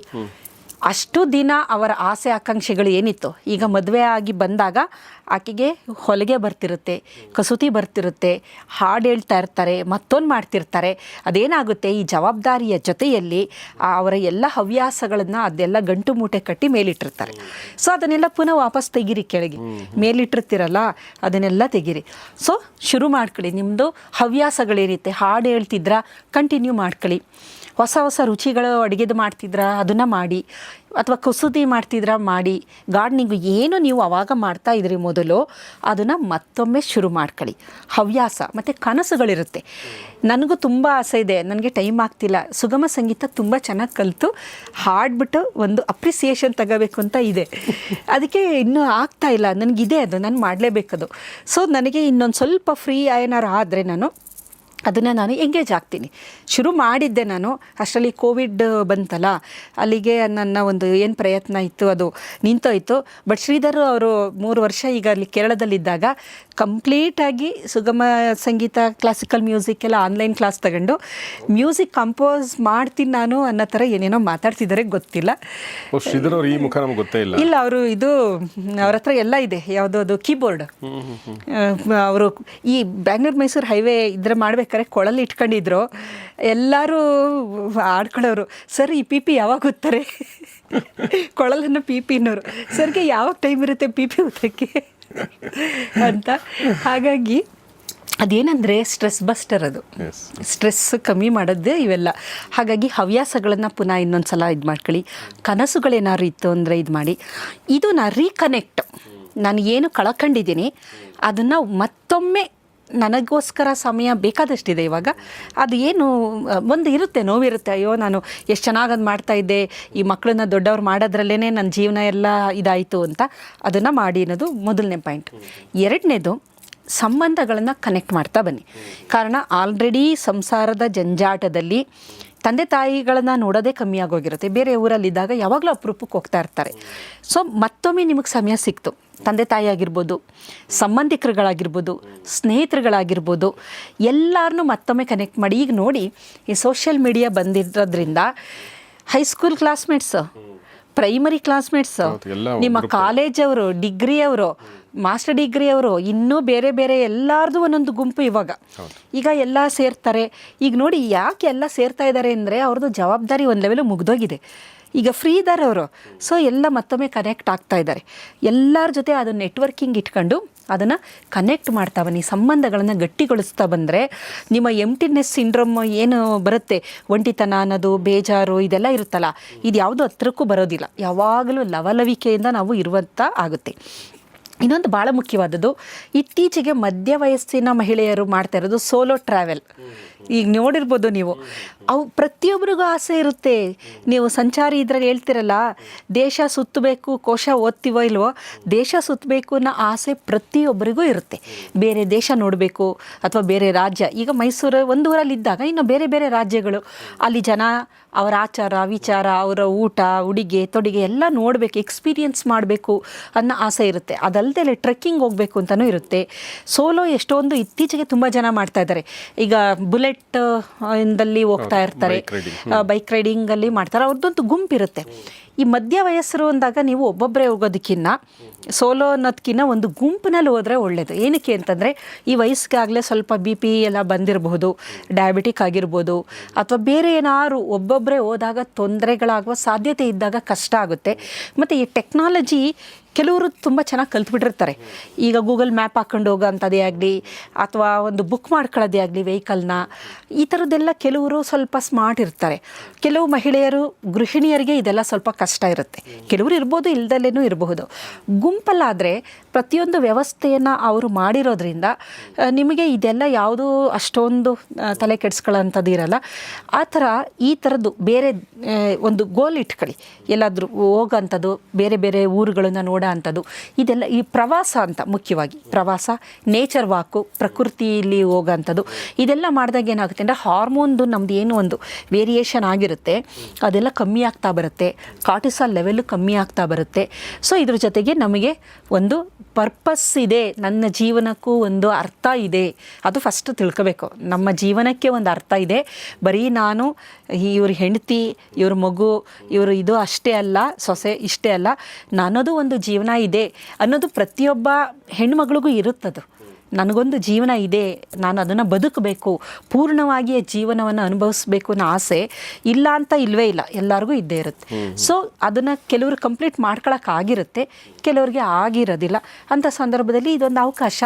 ಅಷ್ಟು ದಿನ ಅವರ ಆಸೆ ಆಕಾಂಕ್ಷೆಗಳು ಏನಿತ್ತು ಈಗ ಮದುವೆ ಆಗಿ ಬಂದಾಗ ಆಕೆಗೆ ಹೊಲಿಗೆ ಬರ್ತಿರುತ್ತೆ ಕಸೂತಿ ಬರ್ತಿರುತ್ತೆ ಹಾಡು ಹೇಳ್ತಾ ಇರ್ತಾರೆ ಮತ್ತೊಂದು ಮಾಡ್ತಿರ್ತಾರೆ. ಅದೇನಾಗುತ್ತೆ ಈ ಜವಾಬ್ದಾರಿಯ ಜೊತೆಯಲ್ಲಿ ಅವರ ಎಲ್ಲ ಹವ್ಯಾಸಗಳನ್ನು ಅದೆಲ್ಲ ಗಂಟು ಮೂಟೆ ಕಟ್ಟಿ ಮೇಲಿಟ್ಟಿರ್ತಾರೆ. ಸೊ ಅದನ್ನೆಲ್ಲ ಪುನಃ ವಾಪಸ್ ತೆಗೀರಿ ಕೆಳಗೆ. ಮೇಲಿಟ್ಟಿರ್ತೀರಲ್ಲ ಅದನ್ನೆಲ್ಲ ತೆಗೀರಿ. ಸೊ ಶುರು ಮಾಡ್ಕೊಳ್ಳಿ. ನಿಮ್ಮದು ಹವ್ಯಾಸಗಳೇನಿತ್ತೆ ಹಾಡು ಹೇಳ್ತಿದ್ರ ಕಂಟಿನ್ಯೂ ಮಾಡ್ಕೊಳ್ಳಿ. ಹೊಸ ಹೊಸ ರುಚಿಗಳು ಅಡುಗೆದು ಮಾಡ್ತಿದ್ರ? ಅದನ್ನು ಮಾಡಿ. ಅಥವಾ ಕುಸುದಿ ಮಾಡ್ತಿದ್ರ? ಮಾಡಿ. ಗಾರ್ಡ್ನಿಂಗು ಏನು ನೀವು ಅವಾಗ ಮಾಡ್ತಾ ಇದ್ರಿ ಮೊದಲು, ಅದನ್ನು ಮತ್ತೊಮ್ಮೆ ಶುರು ಮಾಡ್ಕೊಳ್ಳಿ ಹವ್ಯಾಸ ಮತ್ತು ಕನಸುಗಳಿರುತ್ತೆ. ನನಗೂ ತುಂಬ ಆಸೆ ಇದೆ. ನನಗೆ ಟೈಮ್ ಆಗ್ತಿಲ್ಲ. ಸುಗಮ ಸಂಗೀತ ತುಂಬ ಚೆನ್ನಾಗಿ ಕಲಿತು, ಹಾಡ್ಬಿಟ್ಟು ಒಂದು ಅಪ್ರಿಸಿಯೇಷನ್ ತಗೋಬೇಕು ಅಂತ ಇದೆ. ಅದಕ್ಕೆ ಇನ್ನೂ ಆಗ್ತಾ ಇಲ್ಲ. ನನಗಿದೆ ಅದು. ನಾನು ಮಾಡಲೇಬೇಕದು. ಸೊ, ನನಗೆ ಇನ್ನೊಂದು ಸ್ವಲ್ಪ ಫ್ರೀ ಏನಾರು ಆದರೆ ನಾನು ಅದನ್ನು ನಾನು ಎಂಗೇಜ್ ಆಗ್ತೀನಿ. ಶುರು ಮಾಡಿದ್ದೆ ನಾನು. ಅಷ್ಟರಲ್ಲಿ ಕೋವಿಡ್ ಬಂತಲ್ಲ ಅಲ್ಲಿಗೆ ನನ್ನ ಒಂದು ಏನು ಪ್ರಯತ್ನ ಇತ್ತು ಅದು ನಿಂತೋಯ್ತು. ಬಟ್ ಶ್ರೀಧರ್ ಅವರು ಮೂರು ವರ್ಷ ಈಗ ಅಲ್ಲಿ ಕೇರಳದಲ್ಲಿದ್ದಾಗ ಕಂಪ್ಲೀಟಾಗಿ ಸುಗಮ ಸಂಗೀತ ಕ್ಲಾಸಿಕಲ್ ಮ್ಯೂಸಿಕ್ ಎಲ್ಲ ಆನ್ಲೈನ್ ಕ್ಲಾಸ್ ತಗೊಂಡು ಮ್ಯೂಸಿಕ್ ಕಂಪೋಸ್ ಮಾಡ್ತೀನಿ ನಾನು ಅನ್ನೋ ಥರ ಏನೇನೋ ಮಾತಾಡ್ತಿದ್ದಾರೆ ಗೊತ್ತಿಲ್ಲ. ಶ್ರೀಧರ್ ಅವ್ರ ಈ ಮುಖ ನಮ್ಗೆ ಗೊತ್ತೇ ಇಲ್ಲ. ಇಲ್ಲ ಅವರು ಇದು ಅವ್ರ ಹತ್ರ ಎಲ್ಲ ಇದೆ. ಯಾವುದೋ ಅದು ಕೀಬೋರ್ಡ್ ಅವರು ಈ ಬ್ಯಾಂಗ್ಳೂರ್ ಮೈಸೂರು ಹೈವೇ ಇದ್ರೆ ಮಾಡ್ಬೇಕಾದ್ರೆ ಕೊಳಲ್ಲಿ ಇಟ್ಕೊಂಡಿದ್ರು. ಎಲ್ಲರೂ ಆಡ್ಕೊಳ್ಳೋರು ಸರ್ ಈ ಪಿ ಪಿ ಯಾವಾಗ ಓದ್ತಾರೆ ಕೊಳಲನ್ನು ಪಿ ಪಿನವರು ಸರ್ಗೆ ಯಾವಾಗ ಟೈಮ್ ಇರುತ್ತೆ ಪಿ ಪಿ ಓದೋಕ್ಕೆ ಅಂತ. ಹಾಗಾಗಿ ಅದೇನಂದರೆ ಸ್ಟ್ರೆಸ್ ಬಸ್ಟರ್ ಅದು. ಸ್ಟ್ರೆಸ್ ಕಮ್ಮಿ ಮಾಡೋದೇ ಇವೆಲ್ಲ. ಹಾಗಾಗಿ ಹವ್ಯಾಸಗಳನ್ನು ಪುನಃ ಇನ್ನೊಂದು ಸಲ ಇದು ಮಾಡ್ಕೊಳ್ಳಿ. ಕನಸುಗಳೇನಾದ್ರು ಇತ್ತು ಅಂದರೆ ಇದು ಮಾಡಿ. ಇದು ನಾ ರೀಕನೆಕ್ಟ್ ನಾನು ಏನು ಕಳ್ಕೊಂಡಿದ್ದೀನಿ ಅದನ್ನು ಮತ್ತೊಮ್ಮೆ ನನಗೋಸ್ಕರ ಸಮಯ ಬೇಕಾದಷ್ಟಿದೆ ಇವಾಗ. ಅದು ಏನು ಒಂದು ಇರುತ್ತೆ, ನೋವಿರುತ್ತೆ. ಅಯ್ಯೋ, ನಾನು ಎಷ್ಟು ಚೆನ್ನಾಗಿ ಅದು ಮಾಡ್ತಾ ಇದ್ದೆ. ಈ ಮಕ್ಕಳನ್ನ ದೊಡ್ಡವ್ರು ಮಾಡೋದ್ರಲ್ಲೇ ನನ್ನ ಜೀವನ ಎಲ್ಲ ಇದಾಯಿತು ಅಂತ ಅದನ್ನು ಮಾಡಿ ಅನ್ನೋದು ಮೊದಲನೇ ಪಾಯಿಂಟ್. ಎರಡನೇದು, ಸಂಬಂಧಗಳನ್ನು ಕನೆಕ್ಟ್ ಮಾಡ್ತಾ ಬನ್ನಿ. ಕಾರಣ, ಆಲ್ರೆಡಿ ಸಂಸಾರದ ಜಂಜಾಟದಲ್ಲಿ ತಂದೆ ತಾಯಿಗಳನ್ನ ನೋಡೋದೇ ಕಮ್ಮಿ ಆಗೋಗಿರುತ್ತೆ. ಬೇರೆ ಊರಲ್ಲಿದ್ದಾಗ ಯಾವಾಗಲೂ ಅಪರೂಪಕ್ಕೆ ಹೋಗ್ತಾ ಇರ್ತಾರೆ. ಸೊ, ಮತ್ತೊಮ್ಮೆ ನಿಮಗೆ ಸಮಯ ಸಿಕ್ತು. ತಂದೆ ತಾಯಿ ಆಗಿರ್ಬೋದು ಸಂಬಂಧಿಕರುಗಳಾಗಿರ್ಬೋದು ಸ್ನೇಹಿತರುಗಳಾಗಿರ್ಬೋದು ಎಲ್ಲರನ್ನೂ ಮತ್ತೊಮ್ಮೆ ಕನೆಕ್ಟ್ ಮಾಡಿ. ಈಗ ನೋಡಿ ಈ ಸೋಷಿಯಲ್ ಮೀಡಿಯಾ ಬಂದಿರೋದ್ರಿಂದ high school classmates primary classmates ನಿಮ್ಮ. ಕಾಲೇಜವರು ಡಿಗ್ರಿಯವರು ಮಾಸ್ಟರ್ ಡಿಗ್ರಿಯವರು ಇನ್ನೂ ಬೇರೆ ಬೇರೆ ಎಲ್ಲರದು ಒಂದೊಂದು ಗುಂಪು ಇವಾಗ. ಈಗ ಎಲ್ಲ ಸೇರ್ತಾರೆ. ಈಗ ನೋಡಿ ಯಾಕೆ ಎಲ್ಲ ಸೇರ್ತಾ ಇದ್ದಾರೆ ಅಂದರೆ ಅವ್ರದ್ದು ಜವಾಬ್ದಾರಿ ಒಂದು ಲೆವೆಲ್ ಮುಗ್ದೋಗಿದೆ. ಈಗ ಫ್ರೀ ಇದ್ದಾರೆ ಅವರು ಸೊ ಎಲ್ಲ ಮತ್ತೊಮ್ಮೆ ಕನೆಕ್ಟ್ ಆಗ್ತಾ ಇದ್ದಾರೆ ಎಲ್ಲರ ಜೊತೆ ಅದು ನೆಟ್ವರ್ಕಿಂಗ್ ಇಟ್ಕೊಂಡು ಅದನ್ನು ಕನೆಕ್ಟ್ ಮಾಡ್ತಾ ಬನ್ನಿ. ಸಂಬಂಧಗಳನ್ನು ಗಟ್ಟಿಗೊಳಿಸ್ತಾ ಬಂದರೆ ನಿಮ್ಮ ಎಂಟಿನೆಸ್ ಸಿಂಡ್ರೋಮ್ ಏನು ಬರುತ್ತೆ? ಒಂಟಿತನ ಅನ್ನೋದು, ಬೇಜಾರು, ಇದೆಲ್ಲ ಇರುತ್ತಲ್ಲ. ಇದು ಯಾವುದೂ ಹತ್ರಕ್ಕೂ ಬರೋದಿಲ್ಲ. ಯಾವಾಗಲೂ ಲವಲವಿಕೆಯಿಂದ ನಾವು ಇರುವಂಥ ಆಗುತ್ತೆ. ಇನ್ನೊಂದು ಭಾಳ ಮುಖ್ಯವಾದದ್ದು, ಇತ್ತೀಚೆಗೆ ಮಧ್ಯ ವಯಸ್ಸಿನ ಮಹಿಳೆಯರು ಮಾಡ್ತಾ ಇರೋದು ಸೋಲೋ ಟ್ರಾವೆಲ್ ಈಗ ನೋಡಿರ್ಬೋದು ನೀವು. ಅವು ಪ್ರತಿಯೊಬ್ಬರಿಗೂ ಆಸೆ ಇರುತ್ತೆ. ನೀವು ಸಂಚಾರಿ ಇದ್ರಲ್ಲಿ ಹೇಳ್ತಿರಲ್ಲ, ದೇಶ ಸುತ್ತಬೇಕು, ಕೋಶ ಓದ್ತೀವೋ ಇಲ್ವೋ, ದೇಶ ಸುತ್ತಬೇಕು ಅನ್ನೋ ಆಸೆ ಪ್ರತಿಯೊಬ್ಬರಿಗೂ ಇರುತ್ತೆ. ಬೇರೆ ದೇಶ ನೋಡಬೇಕು ಅಥವಾ ಬೇರೆ ರಾಜ್ಯ. ಈಗ ಮೈಸೂರು ಒಂದು ಊರಲ್ಲಿ ಇದ್ದಾಗ ಇನ್ನು ಬೇರೆ ಬೇರೆ ರಾಜ್ಯಗಳು, ಅಲ್ಲಿ ಜನ ಅವರ ಆಚಾರ, ವಿಚಾರ, ಅವರ ಊಟ, ಉಡುಗೆ, ತೊಡುಗೆ ಎಲ್ಲ ನೋಡಬೇಕು, ಎಕ್ಸ್ಪೀರಿಯೆನ್ಸ್ ಮಾಡಬೇಕು ಅನ್ನೋ ಆಸೆ ಇರುತ್ತೆ. ಅದಲ್ಲದೆ ಟ್ರೆಕ್ಕಿಂಗ್ ಹೋಗಬೇಕು ಅಂತಲೂ ಇರುತ್ತೆ. ಸೋಲೋ ಎಷ್ಟೊಂದು ಇತ್ತೀಚೆಗೆ ತುಂಬ ಜನ ಮಾಡ್ತಾ ಇದ್ದಾರೆ. ಈಗ ಬುಲೆಟ್ ಇಂದಲ್ಲಿ ಹೋಗ್ತಾ ಇರ್ತಾರೆ. ಬೈಕ್ ರೈಡಿಂಗ್ ಅಲ್ಲಿ ಮಾಡ್ತಾರೆ. ಅವ್ರದ್ದೊಂದು ಗುಂಪಿರುತ್ತೆ. ಈ ಮಧ್ಯ ವಯಸ್ಸರು ಅಂದಾಗ ನೀವು ಒಬ್ಬೊಬ್ಬರೇ ಹೋಗೋದಕ್ಕಿನ್ನ ಸೋಲೋ ಅನ್ನೋದಕ್ಕಿಂತ ಒಂದು ಗುಂಪಿನಲ್ಲಿ ಹೋದರೆ ಒಳ್ಳೆಯದು ಏನಕ್ಕೆ ಅಂತಂದರೆ ಈ ವಯಸ್ಸಿಗಾಗಲೇ ಸ್ವಲ್ಪ ಬಿ ಪಿ ಎಲ್ಲ ಬಂದಿರಬಹುದು ಡಯಾಬಿಟಿಕ್ ಆಗಿರ್ಬೋದು, ಅಥವಾ ಬೇರೆ ಏನಾದ್ರು ಒಬ್ಬೊಬ್ಬರೇ ಹೋದಾಗ ತೊಂದರೆಗಳಾಗುವ ಸಾಧ್ಯತೆ ಇದ್ದಾಗ ಕಷ್ಟ ಆಗುತ್ತೆ. ಮತ್ತು ಈ ಟೆಕ್ನಾಲಜಿ ಕೆಲವರು ತುಂಬ ಚೆನ್ನಾಗಿ ಕಲ್ತ್ಬಿಟ್ಟಿರ್ತಾರೆ. ಈಗ ಗೂಗಲ್ ಮ್ಯಾಪ್ ಹಾಕ್ಕೊಂಡು ಹೋಗೋಂಥದ್ದೇ ಆಗಲಿ, ಅಥವಾ ಒಂದು ಬುಕ್ ಮಾಡ್ಕೊಳ್ಳೋದೇ ಆಗಲಿ ವೆಹಿಕಲ್ನ, ಈ ಥರದ್ದೆಲ್ಲ ಕೆಲವರು ಸ್ವಲ್ಪ ಸ್ಮಾರ್ಟ್ ಇರ್ತಾರೆ. ಕೆಲವು ಮಹಿಳೆಯರು ಗೃಹಿಣಿಯರಿಗೆ ಇದೆಲ್ಲ ಸ್ವಲ್ಪ ಕಷ್ಟ ಇರುತ್ತೆ. ಕೆಲವರು ಇರ್ಬೋದು ಇಲ್ದಲೇನೂ ಇರಬಹುದು. ಗುಂಪಲ್ಲಾದರೆ ಪ್ರತಿಯೊಂದು ವ್ಯವಸ್ಥೆಯನ್ನು ಅವರು ಮಾಡಿರೋದ್ರಿಂದ ನಿಮಗೆ ಇದೆಲ್ಲ ಯಾವುದೂ ಅಷ್ಟೊಂದು ತಲೆ ಕೆಡಿಸ್ಕೊಳ್ಳೋಂಥದ್ದು ಇರಲ್ಲ. ಆ ಥರ ಈ ಥರದ್ದು ಬೇರೆ ಒಂದು ಗೋಲ್ ಇಟ್ಕೊಳ್ಳಿ. ಎಲ್ಲಾದರೂ ಹೋಗೋಂಥದ್ದು, ಬೇರೆ ಬೇರೆ ಊರುಗಳನ್ನ ನೋಡೋ ಅಂಥದ್ದು ಇದೆಲ್ಲ ಈ ಪ್ರವಾಸ ಅಂತ ಮುಖ್ಯವಾಗಿ. ಪ್ರವಾಸ ನೇಚರ್ ವಾಕು ಪ್ರಕೃತಿಯಲ್ಲಿ ಹೋಗೋಂಥದ್ದು. ಇದೆಲ್ಲ ಮಾಡಿದಾಗ ಏನಾಗುತ್ತೆ ಅಂದರೆ ಹಾರ್ಮೋನ್ದು ನಮ್ಮದು ಏನು ಒಂದು ವೇರಿಯೇಷನ್ ಆಗಿರುತ್ತೆ. ಅದೆಲ್ಲ ಕಮ್ಮಿ ಆಗ್ತಾ ಬರುತ್ತೆ. ಕಾರ್ಟಿಸಾಲ್ ಲೆವೆಲ್ಲು ಕಮ್ಮಿ ಆಗ್ತಾ ಬರುತ್ತೆ. ಸೊ ಇದ್ರ ಜೊತೆಗೆ ನಮಗೆ ಒಂದು ಪರ್ಪಸ್ ಇದೆ. ನನ್ನ ಜೀವನಕ್ಕೂ ಒಂದು ಅರ್ಥ ಇದೆ. ಅದು ಫಸ್ಟ್ ತಿಳ್ಕೋಬೇಕು. ನಮ್ಮ ಜೀವನಕ್ಕೆ ಒಂದು ಅರ್ಥ ಇದೆ. ಬರೀ ನಾನು ಇವ್ರ ಹೆಂಡತಿ, ಇವ್ರ ಮಗು, ಇವರು ಇದು ಅಷ್ಟೇ ಅಲ್ಲ, ಸೊಸೆ ಇಷ್ಟೇ ಅಲ್ಲ ನನ್ನದು ಒಂದು ಜೀವನ ಇದೆ ಅನ್ನೋದು ಪ್ರತಿಯೊಬ್ಬ ಹೆಣ್ಮಗಳಿಗೂ ಇರುತ್ತದು. ನನಗೊಂದು ಜೀವನ ಇದೆ ನಾನು ಅದನ್ನು ಬದುಕಬೇಕು ಪೂರ್ಣವಾಗಿ ಆ ಜೀವನವನ್ನು ಅನುಭವಿಸ್ಬೇಕು ಅನ್ನೋ ಆಸೆ ಇಲ್ಲ ಅಂತ ಇಲ್ಲವೇ ಇಲ್ಲ ಎಲ್ಲರಿಗೂ ಇದ್ದೇ ಇರುತ್ತೆ. ಸೊ ಅದನ್ನು ಕೆಲವರು ಕಂಪ್ಲೀಟ್ ಮಾಡ್ಕೊಳಕ್ಕಾಗಿರುತ್ತೆ ಕೆಲವರಿಗೆ ಆಗಿರೋದಿಲ್ಲ. ಅಂಥ ಸಂದರ್ಭದಲ್ಲಿ ಇದೊಂದು ಅವಕಾಶ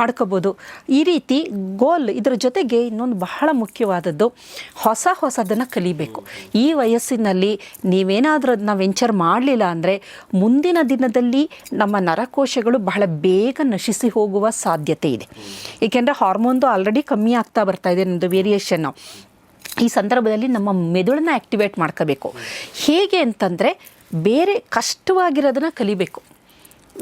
ಮಾಡ್ಕೋಬೋದು. ಈ ರೀತಿ ಗೋಲ್ ಇದರ ಜೊತೆಗೆ ಇನ್ನೊಂದು ಬಹಳ ಮುಖ್ಯವಾದದ್ದು ಹೊಸ ಹೊಸದನ್ನು ಕಲಿಬೇಕು. ಈ ವಯಸ್ಸಿನಲ್ಲಿ ನೀವೇನಾದರೂ ಅದನ್ನ ವೆಂಚರ್ ಮಾಡಲಿಲ್ಲ ಅಂದರೆ ಮುಂದಿನ ದಿನದಲ್ಲಿ ನಮ್ಮ ನರಕೋಶಗಳು ಬಹಳ ಬೇಗ ನಶಿಸಿ ಹೋಗುವ ಸಾಧ್ಯತೆ ಇದೆ. ಏಕೆಂದರೆ ಹಾರ್ಮೋನ್ದು ಆಲ್ರೆಡಿ ಕಮ್ಮಿ ಆಗ್ತಾ ಬರ್ತಾ ಇದೆ ನಮ್ಮದು ವೇರಿಯೇಷನ್ನು ಈ ಸಂದರ್ಭದಲ್ಲಿ ನಮ್ಮ ಮೆದುಳನ್ನ ಆ್ಯಕ್ಟಿವೇಟ್ ಮಾಡ್ಕೋಬೇಕು. ಹೇಗೆ ಅಂತಂದರೆ ಬೇರೆ ಕಷ್ಟವಾಗಿರೋದನ್ನು ಕಲಿಬೇಕು.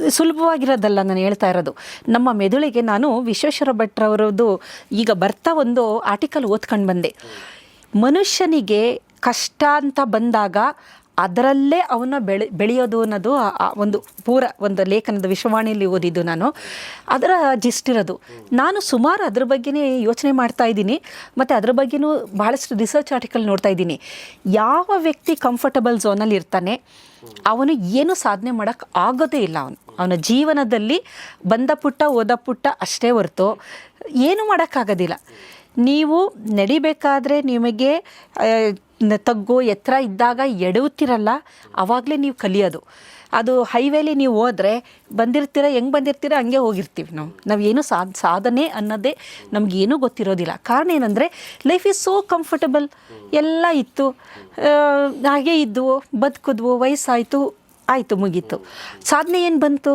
ಸುಲಭವಾಗಿರೋದಲ್ಲ ನಾನು ಹೇಳ್ತಾ ಇರೋದು. ನಮ್ಮ ಮೆದುಳಿಗೆ ನಾನು ವಿಶ್ವೇಶ್ವರ ಭಟ್ರವರದ್ದು ಈಗ ಬರ್ತಾ ಒಂದು ಆರ್ಟಿಕಲ್ ಓದ್ಕೊಂಡು ಬಂದೆ. ಮನುಷ್ಯನಿಗೆ ಕಷ್ಟ ಅಂತ ಬಂದಾಗ ಅದರಲ್ಲೇ ಅವನ ಬೆಳೆ, ಬೆಳೆಯೋದು ಅನ್ನೋದು ಒಂದು ಪೂರ ಒಂದು ಲೇಖನದ ವಿಶ್ವವಾಣಿಯಲ್ಲಿ ಓದಿದ್ದು ನಾನು. ಅದರ ಜಿಸ್ಟ್ ಇರೋದು. ನಾನು ಸುಮಾರು ಅದ್ರ ಬಗ್ಗೆನೇ ಯೋಚನೆ ಮಾಡ್ತಾ ಇದ್ದೀನಿ. ಮತ್ತು ಅದ್ರ ಬಗ್ಗೆನೂ ಭಾಳಷ್ಟು ರಿಸರ್ಚ್ ಆರ್ಟಿಕಲ್ ನೋಡ್ತಾ ಇದ್ದೀನಿ. ಯಾವ ವ್ಯಕ್ತಿ ಕಂಫರ್ಟಬಲ್ ಝೋನಲ್ಲಿ ಇರ್ತಾನೆ, ಅವನು ಏನು ಸಾಧನೆ ಮಾಡೋಕ್ಕೆ ಆಗೋದೇ ಇಲ್ಲ ಅವನು. ಅವನ ಜೀವನದಲ್ಲಿ ಬಂದ ಪುಟ್ಟ ಓದ ಪುಟ್ಟ ಅಷ್ಟೇ ಹೊರತು ಏನು ಮಾಡೋಕ್ಕಾಗೋದಿಲ್ಲ ನೀವು ನಡಿಬೇಕಾದ್ರೆ ನಿಮಗೆ ತಗ್ಗು ಎತ್ತರ ಇದ್ದಾಗ ಎಡವುತ್ತಿರಲ್ಲ ಆವಾಗಲೇ ನೀವು ಕಲಿಯೋದು. ಅದು ಹೈವೇಲಿ ನೀವು ಹೋದರೆ ಬಂದಿರ್ತೀರ, ಹೆಂಗೆ ಬಂದಿರ್ತೀರ, ಹಂಗೆ ಹೋಗಿರ್ತೀವಿ ನಾವು. ನಾವೇನು ಸಾಧ ಸಾಧನೆ ಅನ್ನೋದೇ ನಮಗೇನೂ ಗೊತ್ತಿರೋದಿಲ್ಲ. ಕಾರಣ ಏನಂದರೆ ಲೈಫ್ ಈಸ್ ಸೋ ಕಂಫರ್ಟಬಲ್ ಎಲ್ಲ ಇತ್ತು. ಹಾಗೆ ಇದ್ದವು ಬದುಕಿದ್ವು, ವಯಸ್ಸಾಯಿತು, ಆಯಿತು, ಮುಗೀತು. ಸಾಧನೆ ಏನು ಬಂತು?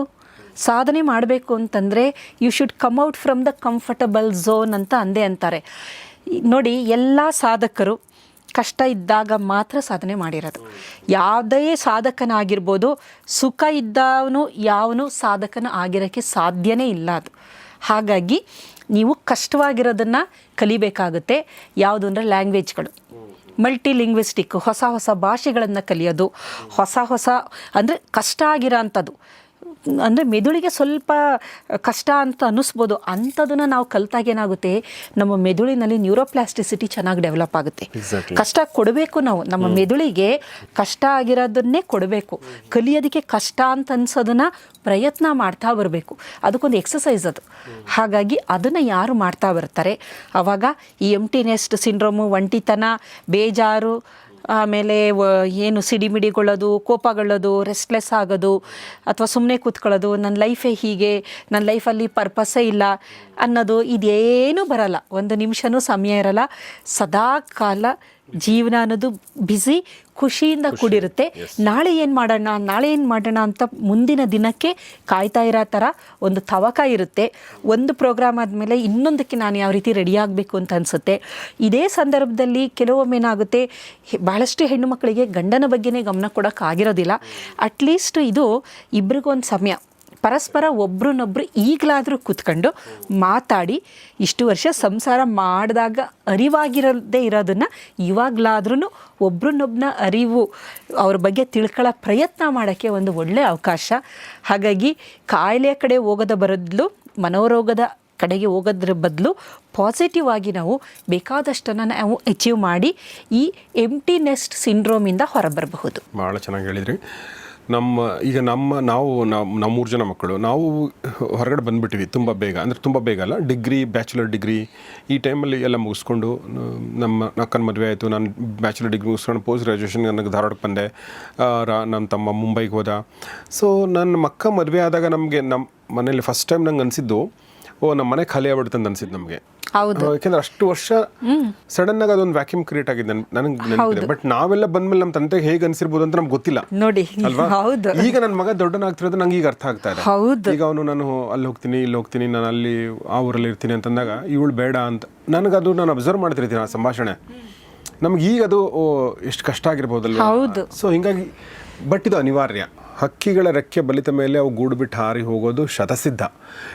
ಸಾಧನೆ ಮಾಡಬೇಕು ಅಂತಂದರೆ you should come out from the comfortable zone ಅಂತ ಅಂದೇ ಅಂತಾರೆ. ನೋಡಿ, ಎಲ್ಲ ಸಾಧಕರು ಕಷ್ಟ ಇದ್ದಾಗ ಮಾತ್ರ ಸಾಧನೆ ಮಾಡಿರೋದು. ಯಾವುದೇ ಸಾಧಕನಾಗಿರ್ಬೋದು, ಸುಖ ಇದ್ದವನು ಯಾವನು ಸಾಧಕನ ಆಗಿರೋಕ್ಕೆ ಸಾಧ್ಯನೇ ಇಲ್ಲ ಅದು. ಹಾಗಾಗಿ ನೀವು ಕಷ್ಟವಾಗಿರೋದನ್ನು ಕಲಿಬೇಕಾಗುತ್ತೆ. ಯಾವುದು ಅಂದರೆ ಲ್ಯಾಂಗ್ವೇಜ್ಗಳು. ಮಲ್ಟಿ ಲಿಂಗ್ವಿಸ್ಟಿಕ್ ಹೊಸ ಹೊಸ ಭಾಷೆಗಳನ್ನು ಕಲಿಯೋದು. ಹೊಸ ಹೊಸ ಅಂದರೆ ಕಷ್ಟ ಆಗಿರೋ ಅಂಥದ್ದು ಅಂದರೆ ಮೆದುಳಿಗೆ ಸ್ವಲ್ಪ ಕಷ್ಟ ಅಂತ ಅನ್ನಿಸ್ಬೋದು. ಅಂಥದನ್ನು ನಾವು ಕಲಿತಾಗ ಏನಾಗುತ್ತೆ? ನಮ್ಮ ಮೆದುಳಿನಲ್ಲಿ ನ್ಯೂರೋಪ್ಲಾಸ್ಟಿಸಿಟಿ ಚೆನ್ನಾಗಿ ಡೆವಲಪ್ ಆಗುತ್ತೆ. ಕಷ್ಟ ಕೊಡಬೇಕು ನಾವು. ನಮ್ಮ ಮೆದುಳಿಗೆ ಕಷ್ಟ ಆಗಿರೋದನ್ನೇ ಕೊಡಬೇಕು. ಕಲಿಯೋದಕ್ಕೆ ಕಷ್ಟ ಅಂತ ಅನ್ಸೋದನ್ನು ಪ್ರಯತ್ನ ಮಾಡ್ತಾ ಬರಬೇಕು. ಅದಕ್ಕೊಂದು ಎಕ್ಸಸೈಸ್ ಅದು. ಹಾಗಾಗಿ ಅದನ್ನು ಯಾರು ಮಾಡ್ತಾ ಬರ್ತಾರೆ? ಆವಾಗ ಈ ಎಂಟಿನೆಸ್ಟ್ ಸಿಂಡ್ರೋಮು ಒಂಟಿತನ ಬೇಜಾರು ಆಮೇಲೆ ಏನು ಸಿಡಿಮಿಡಿಗೊಳ್ಳೋದು ಕೋಪಗೊಳ್ಳೋದು ರೆಸ್ಟ್ಲೆಸ್ ಆಗೋದು, ಅಥವಾ ಸುಮ್ಮನೆ ಕೂತ್ಕೊಳ್ಳೋದು ನನ್ನ ಲೈಫೇ ಹೀಗೆ ನನ್ನ ಲೈಫಲ್ಲಿ ಪರ್ಪಸ್ಸೇ ಇಲ್ಲ ಅನ್ನೋದು ಇದೇನೂ ಬರಲ್ಲ. ಒಂದು ನಿಮಿಷನೂ ಸಮಯ ಇರಲ್ಲ. ಸದಾ ಕಾಲ ಜೀವನ ಅನ್ನೋದು ಬ್ಯುಸಿ ಖುಷಿಯಿಂದ ಕೂಡಿರುತ್ತೆ. ನಾಳೆ ಏನು ಮಾಡೋಣ ನಾಳೆ ಏನು ಮಾಡೋಣ ಅಂತ ಮುಂದಿನ ದಿನಕ್ಕೆ ಕಾಯ್ತಾ ಇರೋ ಥರ ಒಂದು ತವಕ ಇರುತ್ತೆ. ಒಂದು ಪ್ರೋಗ್ರಾಮ್ ಆದಮೇಲೆ ಇನ್ನೊಂದಕ್ಕೆ ನಾನು ಯಾವ ರೀತಿ ರೆಡಿ ಆಗಬೇಕು ಅಂತ ಅನಿಸುತ್ತೆ. ಇದೇ ಸಂದರ್ಭದಲ್ಲಿ ಕೆಲವೊಮ್ಮೆ ಏನಾಗುತ್ತೆ ಬಹಳಷ್ಟು ಹೆಣ್ಣು ಮಕ್ಕಳಿಗೆ ಗಂಡನ ಬಗ್ಗೆನೇ ಗಮನ ಕೊಡೋಕ್ಕಾಗಿರೋದಿಲ್ಲ. ಅಟ್ಲೀಸ್ಟ್ ಇದು ಇಬ್ರಿಗೊಂದು ಸಮಯ. ಪರಸ್ಪರ ಒಬ್ರನ್ನೊಬ್ರು ಈಗಲಾದರೂ ಕೂತ್ಕೊಂಡು ಮಾತಾಡಿ ಇಷ್ಟು ವರ್ಷ ಸಂಸಾರ ಮಾಡಿದಾಗ ಅರಿವಾಗಿರದೇ ಇರೋದನ್ನು ಇವಾಗಲಾದ್ರೂ ಒಬ್ರನ್ನೊಬ್ಬನ ಅರಿವು ಅವ್ರ ಬಗ್ಗೆ ತಿಳ್ಕೊಳ್ಳೋ ಪ್ರಯತ್ನ ಮಾಡೋಕ್ಕೆ ಒಂದು ಒಳ್ಳೆಯ ಅವಕಾಶ. ಹಾಗಾಗಿ ಕಾಯಿಲೆಯ ಕಡೆ ಹೋಗೋದ ಬರದ್ಲು ಮನೋರೋಗದ ಕಡೆಗೆ ಹೋಗೋದ್ರ ಬದಲು ಪಾಸಿಟಿವ್ ಆಗಿ ನಾವು ಬೇಕಾದಷ್ಟನ್ನು ನಾವು ಅಚೀವ್ ಮಾಡಿ ಈ ಎಂಟಿ ನೆಸ್ಟ್ ಸಿಂಡ್ರೋಮಿಂದ ಹೊರಬರಬಹುದು. ಭಾಳ ಚೆನ್ನಾಗಿ ಹೇಳಿದ್ರಿ. ನಮ್ಮ, ಈಗ ನಮ್ಮ, ನಾವು ನಮ್ಮ ನಾವು ಮೂರು ಜನ ಮಕ್ಕಳು, ನಾವು ಹೊರಗಡೆ ಬಂದುಬಿಟ್ಟಿವಿ ತುಂಬ ಬೇಗ. ಅಂದರೆ ತುಂಬ ಬೇಗ ಅಲ್ಲ ಡಿಗ್ರಿ ಬ್ಯಾಚುಲರ್ ಡಿಗ್ರಿ ಈ ಟೈಮಲ್ಲಿ ಎಲ್ಲ ಮುಗಿಸ್ಕೊಂಡು, ನಮ್ಮ ಅಕ್ಕನ ಮದುವೆ ಆಯಿತು, ನಾನು ಬ್ಯಾಚುಲರ್ ಡಿಗ್ರಿ ಮುಗಿಸ್ಕೊಂಡು ಪೋಸ್ಟ್ ಗ್ರಾಜುಯೇಷನ್ ನನಗೆ ಧಾರವಾಡಕ್ಕೆ ಬಂದೆ. ರಾ ನನ್ನ ತಮ್ಮ ಮುಂಬೈಗೆ ಹೋದ. ಸೊ ನನ್ನ ಮಕ್ಕ ಮದುವೆ ಆದಾಗ ನಮಗೆ ನಮ್ಮ ಮನೇಲಿ ಫಸ್ಟ್ ಟೈಮ್ ನಂಗೆ ಅನಿಸಿದ್ದು, ಓ ನಮ್ಮ ಮನೆ ಖಾಲಿ ಆಗ್ಬಿಡ್ತಂತ ಅನಿಸಿದ್ದು ನಮಗೆ. ಹೌದು. ಯಾಕೆಂದ್ರೆ ಅಷ್ಟು ವರ್ಷ ಸಡನ್ ಆಗಿ ಅದೊಂದು ವ್ಯಾಕ್ಯೂಮ್ ಕ್ರಿಯೇಟ್ ಆಗಿದೆ ನನಗೆ ನೆನಪಿದೆ. ಬಟ್ ನಾವೆಲ್ಲ ಬಂದ್ಮೇಲೆ ನಮ್ಮ ತಂದೆ ಹೇಗೆ ಅನ್ಸಿರ್ಬೋದು ಅಂತ ನಮ್ಗೆ ಗೊತ್ತಿಲ್ಲ. ನೋಡಿ ಅಲ್ವಾ? ಹೌದು. ಈಗ ನನ್ನ ಮಗ ದೊಡ್ಡನಾಗ್ತಿರೋದು ನಂಗೆ ಈಗ ಅರ್ಥ ಆಗ್ತಾ ಇದೆ. ಹೌದು. ಈಗ ಅವನು ನಾನು ಅಲ್ಲಿ ಹೋಗ್ತೀನಿ ಇಲ್ಲಿ ಹೋಗ್ತೀನಿ ನಾನು ಅಲ್ಲಿ ಆ ಊರಲ್ಲಿ ಇರ್ತೀನಿ ಅಂತಂದಾಗ ಇವಳು ಬೇಡ ಅಂತ. ನನಗದು ನಾನು ಅಬ್ಸರ್ವ್ ಮಾಡ್ತಿರ್ತೀನಿ ಆ ಸಂಭಾಷಣೆ. ನಮ್ಗೆ ಈಗ ಅದು ಎಷ್ಟು ಕಷ್ಟ ಆಗಿರ್ಬೋದಲ್ಲ ಹೌದು. ಸೊ ಹಿಂಗಾಗಿ ಬಟ್ ಇದು ಅನಿವಾರ್ಯ. ಹಕ್ಕಿಗಳ ರೆಕ್ಕೆ ಬಲಿತ ಮೇಲೆ ಅವು ಗೂಡು ಬಿಟ್ಟು ಹಾರಿ ಹೋಗೋದು ಶತಸಿದ್ಧ.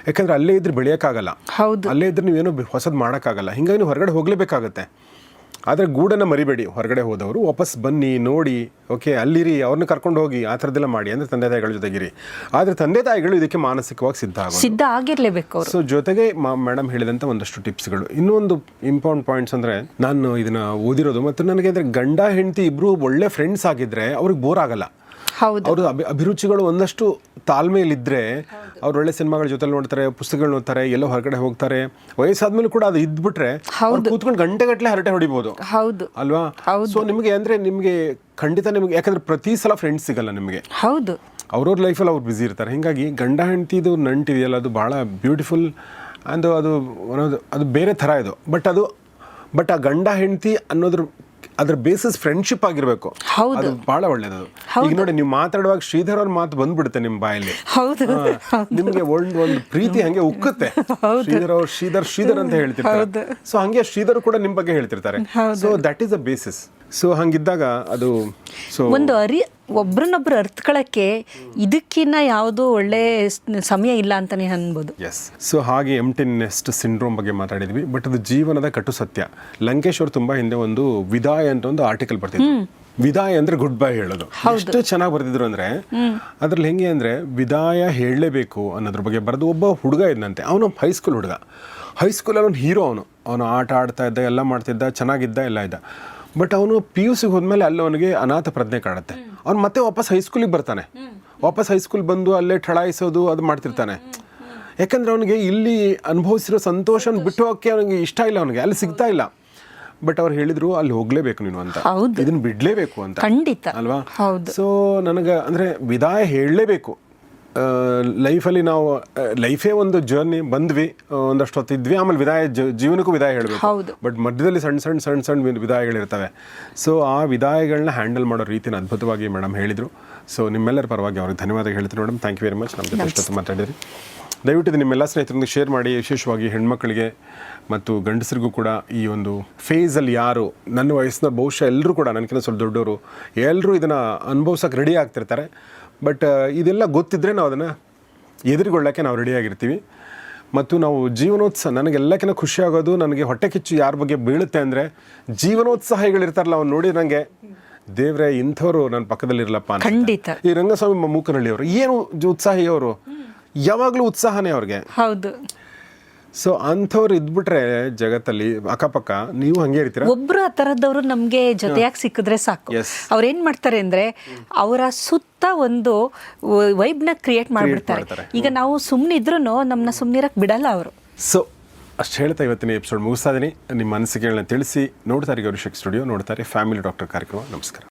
ಯಾಕಂದ್ರೆ ಅಲ್ಲೇ ಇದ್ರೆ ಬೆಳೆಯೋಕ್ಕಾಗಲ್ಲ. ಹೌದು. ಅಲ್ಲೇ ಇದ್ರೆ ನೀವೇನು ಹೊಸದು ಮಾಡೋಕ್ಕಾಗಲ್ಲ. ಹಿಂಗಾಗಿ ನೀವು ಹೊರಗಡೆ ಹೋಗಲೇಬೇಕಾಗತ್ತೆ. ಆದರೆ ಗೂಡನ್ನು ಮರಿಬೇಡಿ. ಹೊರಗಡೆ ಹೋದವರು ವಾಪಸ್ ಬನ್ನಿ ನೋಡಿ ಓಕೆ ಅಲ್ಲಿರಿ ಅವ್ರನ್ನ ಕರ್ಕೊಂಡು ಹೋಗಿ ಆ ಥರದ್ದೆಲ್ಲ ಮಾಡಿ ಅಂದರೆ ತಂದೆ ತಾಯಿಗಳ ಜೊತೆಗಿರಿ. ಆದರೆ ತಂದೆ ತಾಯಿಗಳು ಇದಕ್ಕೆ ಮಾನಸಿಕವಾಗಿ ಸಿದ್ಧ ಆಗೋದು. ಸಿದ್ಧ ಆಗಿರಲೇಬೇಕು ಸೊ ಜೊತೆಗೆ ಮೇಡಮ್ ಹೇಳಿದಂಥ ಒಂದಷ್ಟು ಟಿಪ್ಸ್ಗಳು ಇನ್ನೊಂದು ಇಂಪಾರ್ಟೆಂಟ್ ಪಾಯಿಂಟ್ಸ್ ಅಂದರೆ ನಾನು ಇದನ್ನು ಓದಿರೋದು. ಮತ್ತು ನನಗೆ ಅಂದರೆ ಗಂಡ ಹೆಂಡತಿ ಇಬ್ಬರು ಒಳ್ಳೆ ಫ್ರೆಂಡ್ಸ್ ಆಗಿದ್ರೆ ಅವ್ರಿಗೆ ಬೋರ್ ಆಗಲ್ಲ. ಹೌದು. ಅವ್ರದ್ದು ಅಭಿ ಅಭಿರುಚಿಗಳು ಒಂದಷ್ಟು ತಾಳ್ಮೆಯಲ್ಲಿದ್ದರೆ ಅವ್ರು ಒಳ್ಳೆ ಸಿನಿಮಾಗಳ ಜೊತೆ ನೋಡ್ತಾರೆ ಪುಸ್ತಕಗಳು ನೋಡ್ತಾರೆ ಎಲ್ಲೋ ಹೊರಗಡೆ ಹೋಗ್ತಾರೆ ವಯಸ್ಸಾದ್ಮೇಲೆ ಕೂಡ ಅದು ಇದ್ಬಿಟ್ರೆ ಕೂತ್ಕೊಂಡು ಗಂಟೆಗಟ್ಟಲೆ ಹರಟೆ ಹೊಡಿಬೋದು. ಹೌದು. ಅಲ್ವಾ? ಸೊ ನಿಮಗೆ ಅಂದರೆ ನಿಮಗೆ ಖಂಡಿತ ನಿಮಗೆ ಯಾಕಂದ್ರೆ ಪ್ರತಿ ಸಲ ಫ್ರೆಂಡ್ಸ್ ಸಿಗಲ್ಲ ನಿಮಗೆ. ಹೌದು. ಅವ್ರವ್ರ ಲೈಫಲ್ಲಿ ಅವ್ರು ಬ್ಯುಸಿ ಇರ್ತಾರೆ. ಹೀಗಾಗಿ ಗಂಡ ಹೆಂಡತಿದು ನಂಟಿದೆಯಲ್ಲ ಅದು ಭಾಳ ಬ್ಯೂಟಿಫುಲ್ ಅಂದು ಅದು ಅದು ಬೇರೆ ಥರ ಇದು. ಬಟ್ ಅದು ಬಟ್ ಆ ಗಂಡ ಹೆಂಡತಿ ಅನ್ನೋದ್ರ ಅದ್ರ ಬೇಸಿಸ್ ಫ್ರೆಂಡ್ಶಿಪ್ ಆಗಿರಬೇಕು. ಹೌದು. ಅದು ಭಾಳ ಒಳ್ಳೇದು. ಈಗ ನೋಡಿ ನೀವು ಮಾತಾಡುವಾಗ ಶ್ರೀಧರ್ ಅವ್ರ ಮಾತು ಬಂದ್ಬಿಡುತ್ತೆ ನಿಮ್ಮ ಬಾಯಲ್ಲಿ. ಹೌದು. ನಿಮಗೆ ನಿಮ್ಗೆ ಒಂದು ಒಂದು ಪ್ರೀತಿ ಹಂಗೆ ಉಕ್ಕುತ್ತೆ. ಶ್ರೀಧರ್ ಅವ್ರು ಶ್ರೀಧರ್ ಶ್ರೀಧರ್ ಅಂತ ಹೇಳ್ತಿರ್ತಾರೆ. ಸೊ ಹಂಗೆ ಶ್ರೀಧರ್ ಕೂಡ ನಿಮ್ ಬಗ್ಗೆ ಹೇಳ್ತಿರ್ತಾರೆ. So that is a basis so ಹಂಗಿದ್ದಾಗ ಅದು ಸೊ ಒಂದು ಅರಿ ಒಬ್ರನ್ನೊಬ್ರು ಅರ್ಥಕೊಳ್ಳೋಕ್ಕೆ ಇದಕ್ಕಿನ್ನ ಯಾವುದೂ ಒಳ್ಳೆ ಸಮಯ ಇಲ್ಲ ಅಂತಾನೆ ಅನ್ಬೋದು. ಎಸ್ ಸೊ ಹಾಗೆ ಎಂಟಿನೆಸ್ಟ್ ಸಿಂಡ್ರೋಮ್ ಬಗ್ಗೆ ಮಾತಾಡಿದ್ವಿ ಬಟ್ ಅದು ಜೀವನದ ಕಟು ಸತ್ಯ. ಲಂಕೇಶ್ ಅವರು ತುಂಬಾ ಹಿಂದೆ ಒಂದು ವಿದಾಯ ಅಂತ ಒಂದು ಆರ್ಟಿಕಲ್ ಬರ್ತಿದ್ರು ವಿದಾಯ ಅಂದ್ರೆ ಗುಡ್ ಬೈ ಹೇಳೋದು ಎಷ್ಟು ಚೆನ್ನಾಗಿ ಬರ್ತಿದ್ರು ಅಂದ್ರೆ ಅದ್ರಲ್ಲಿ ಹೆಂಗೆ ಅಂದ್ರೆ ವಿದಾಯ ಹೇಳಲೇಬೇಕು ಅನ್ನೋದ್ರ ಬಗ್ಗೆ ಬರೆದು ಒಬ್ಬ ಹುಡುಗ ಇದ್ದಂತೆ ಅವನು ಹೈಸ್ಕೂಲ್ ಹುಡುಗ. ಹೈಸ್ಕೂಲಲ್ಲಿ ಅವನು ಹೀರೋ ಅವನು. ಅವನು ಆಟ ಆಡ್ತಾ ಇದ್ದ ಎಲ್ಲ ಮಾಡ್ತಿದ್ದ ಚೆನ್ನಾಗಿದ್ದ ಎಲ್ಲ ಇದ್ದ. ಬಟ್ ಅವನು ಪಿ ಯು ಸಿಗೆ ಹೋದ್ಮೇಲೆ ಅಲ್ಲಿ ಅವನಿಗೆ ಅನಾಥ ಪ್ರಜ್ಞೆ ಕಾಣುತ್ತೆ. ಅವ್ನು ಮತ್ತೆ ವಾಪಸ್ ಹೈಸ್ಕೂಲಿಗೆ ಬರ್ತಾನೆ. ವಾಪಸ್ ಹೈಸ್ಕೂಲ್ ಬಂದು ಅಲ್ಲೇ ಠಳಾಯಿಸೋದು ಅದು ಮಾಡ್ತಿರ್ತಾನೆ. ಯಾಕಂದ್ರೆ ಅವನಿಗೆ ಇಲ್ಲಿ ಅನುಭವಿಸಿರೋ ಸಂತೋಷನ ಬಿಟ್ಟು ಹೋಗಕ್ಕೆ ಅವನಿಗೆ ಇಷ್ಟ ಇಲ್ಲ ಅವನಿಗೆ. ಅಲ್ಲಿ ಸಿಗ್ತಾ ಇಲ್ಲ. ಬಟ್ ಅವ್ರು ಹೇಳಿದ್ರು ಅಲ್ಲಿ ಹೋಗ್ಲೇಬೇಕು ನೀನು ಅಂತ. ಇದನ್ನ ಬಿಡ್ಲೇಬೇಕು ಅಂತ. ಖಂಡಿತ. ಅಲ್ವಾ. ಸೊ ನನಗೆ ಅಂದ್ರೆ ವಿದಾಯ ಹೇಳಲೇಬೇಕು. ಲೈಫಲ್ಲಿ ನಾವು ಲೈಫೇ ಒಂದು ಜರ್ನಿ ಬಂದ್ವಿ ಒಂದಷ್ಟು ಹೊತ್ತು ಇದ್ವಿ ಆಮೇಲೆ ವಿದಾಯ ಜೀವನಕ್ಕೂ ವಿದಾಯ ಹೇಳಬೇಕು. ಹೌದು. ಬಟ್ ಮಧ್ಯದಲ್ಲಿ ಸಣ್ಣ ಸಣ್ಣ ಸಣ್ಣ ಸಣ್ಣ ವಿದಾಯಗಳಿರ್ತವೆ. ಸೊ ಆ ವಿದಾಯಗಳನ್ನ ಹ್ಯಾಂಡಲ್ ಮಾಡೋ ರೀತಿನ ಅದ್ಭುತವಾಗಿ ಮೇಡಮ್ ಹೇಳಿದರು. ಸೊ ನಿಮ್ಮೆಲ್ಲರ ಪರವಾಗಿ ಅವ್ರಿಗೆ ಧನ್ಯವಾದ ಹೇಳ್ತೀನಿ madam thank you very much ನಮ್ಮ ಜೊತೆ ಇಷ್ಟೊತ್ತು ಮಾತಾಡಿದ್ರಿ. ದಯವಿಟ್ಟು ಇದು ನಿಮ್ಮೆಲ್ಲ ಸ್ನೇಹಿತರೊಂದಿಗೆ ಶೇರ್ ಮಾಡಿ ವಿಶೇಷವಾಗಿ ಹೆಣ್ಮಕ್ಳಿಗೆ ಮತ್ತು ಗಂಡಸರಿಗೂ ಕೂಡ ಈ ಒಂದು ಫೇಸಲ್ಲಿ ಯಾರು ನನ್ನ ವಯಸ್ಸಿನ ಬಹುಶಃ ಎಲ್ಲರೂ ಕೂಡ ನನಗಿಂತ ಸ್ವಲ್ಪ ದೊಡ್ಡವರು ಎಲ್ಲರೂ ಇದನ್ನು ಅನುಭವಿಸೋಕೆ ರೆಡಿ ಆಗ್ತಿರ್ತಾರೆ. ಬಟ್ ಇದೆಲ್ಲ ಗೊತ್ತಿದ್ದರೆ ನಾವು ಅದನ್ನು ಎದುರುಗೊಳ್ಳೋಕ್ಕೆ ನಾವು ರೆಡಿಯಾಗಿರ್ತೀವಿ ಮತ್ತು ನಾವು ಜೀವನೋತ್ಸವ ನನಗೆಲ್ಲಕ್ಕಿಂತ ಖುಷಿ ಆಗೋದು ನನಗೆ ಹೊಟ್ಟೆ ಕಿಚ್ಚು ಯಾರ ಬಗ್ಗೆ ಬೀಳುತ್ತೆ ಅಂದರೆ ಜೀವನೋತ್ಸಾಹಿಗಳಿರ್ತಾರಲ್ಲ ಅವ್ನು ನೋಡಿ ನನಗೆ ದೇವ್ರೆ ಇಂಥವ್ರು ನನ್ನ ಪಕ್ಕದಲ್ಲಿರಲಪ್ಪ ಖಂಡಿತ. ಈ ರಂಗಸ್ವಾಮಿ ಮ- ಮೂಕನಹಳ್ಳಿಯವರು ಏನು ಉತ್ಸಾಹಿ ಅವರು? ಯಾವಾಗಲೂ ಉತ್ಸಾಹನೇ ಅವ್ರಿಗೆ. ಹೌದು. ಸೊ ಅಂಥವ್ರು ಇದ್ಬಿಟ್ರೆ ಜಗತ್ತಲ್ಲಿ ಅಕ್ಕಪಕ್ಕ ನೀವು ಹಂಗೆ ಇರ್ತೀರಾ? ಒಬ್ರು ಆ ಥರದವ್ರು ನಮಗೆ ಜೊತೆಯಾಗಿ ಸಿಕ್ಕಿದ್ರೆ ಸಾಕು. ಅವ್ರೇನ್ ಮಾಡ್ತಾರೆ ಅಂದ್ರೆ ಅವರ ಸುತ್ತ ಒಂದು ವೈಬ್ನ ಕ್ರಿಯೇಟ್ ಮಾಡ್ಬಿಡ್ತಾರೆ. ಈಗ ನಾವು ಸುಮ್ಮನೆ ಇದ್ರೂ ನಮ್ಮನ್ನ ಸುಮ್ಮನಿರಕ್ಕೆ ಬಿಡಲ್ಲ ಅವರು. ಸೊ ಅಷ್ಟು ಹೇಳ್ತಾ ಇವತ್ತಿನ ಎಪಿಸೋಡ್ ಮುಗಿಸ್ತಾ ಇದ್ದೀನಿ ನಿಮ್ಮ ಅನಿಸಿಕೆಗಳನ್ನ ತಿಳಿಸಿ. ನೋಡ್ತಾರೆ ಗೌರಿಶಕ್ ಸ್ಟುಡಿಯೋ ನೋಡ್ತಾರೆ ಫ್ಯಾಮಿಲಿ ಡಾಕ್ಟರ್ ಕಾರ್ಯಕ್ರಮ. ನಮಸ್ಕಾರ.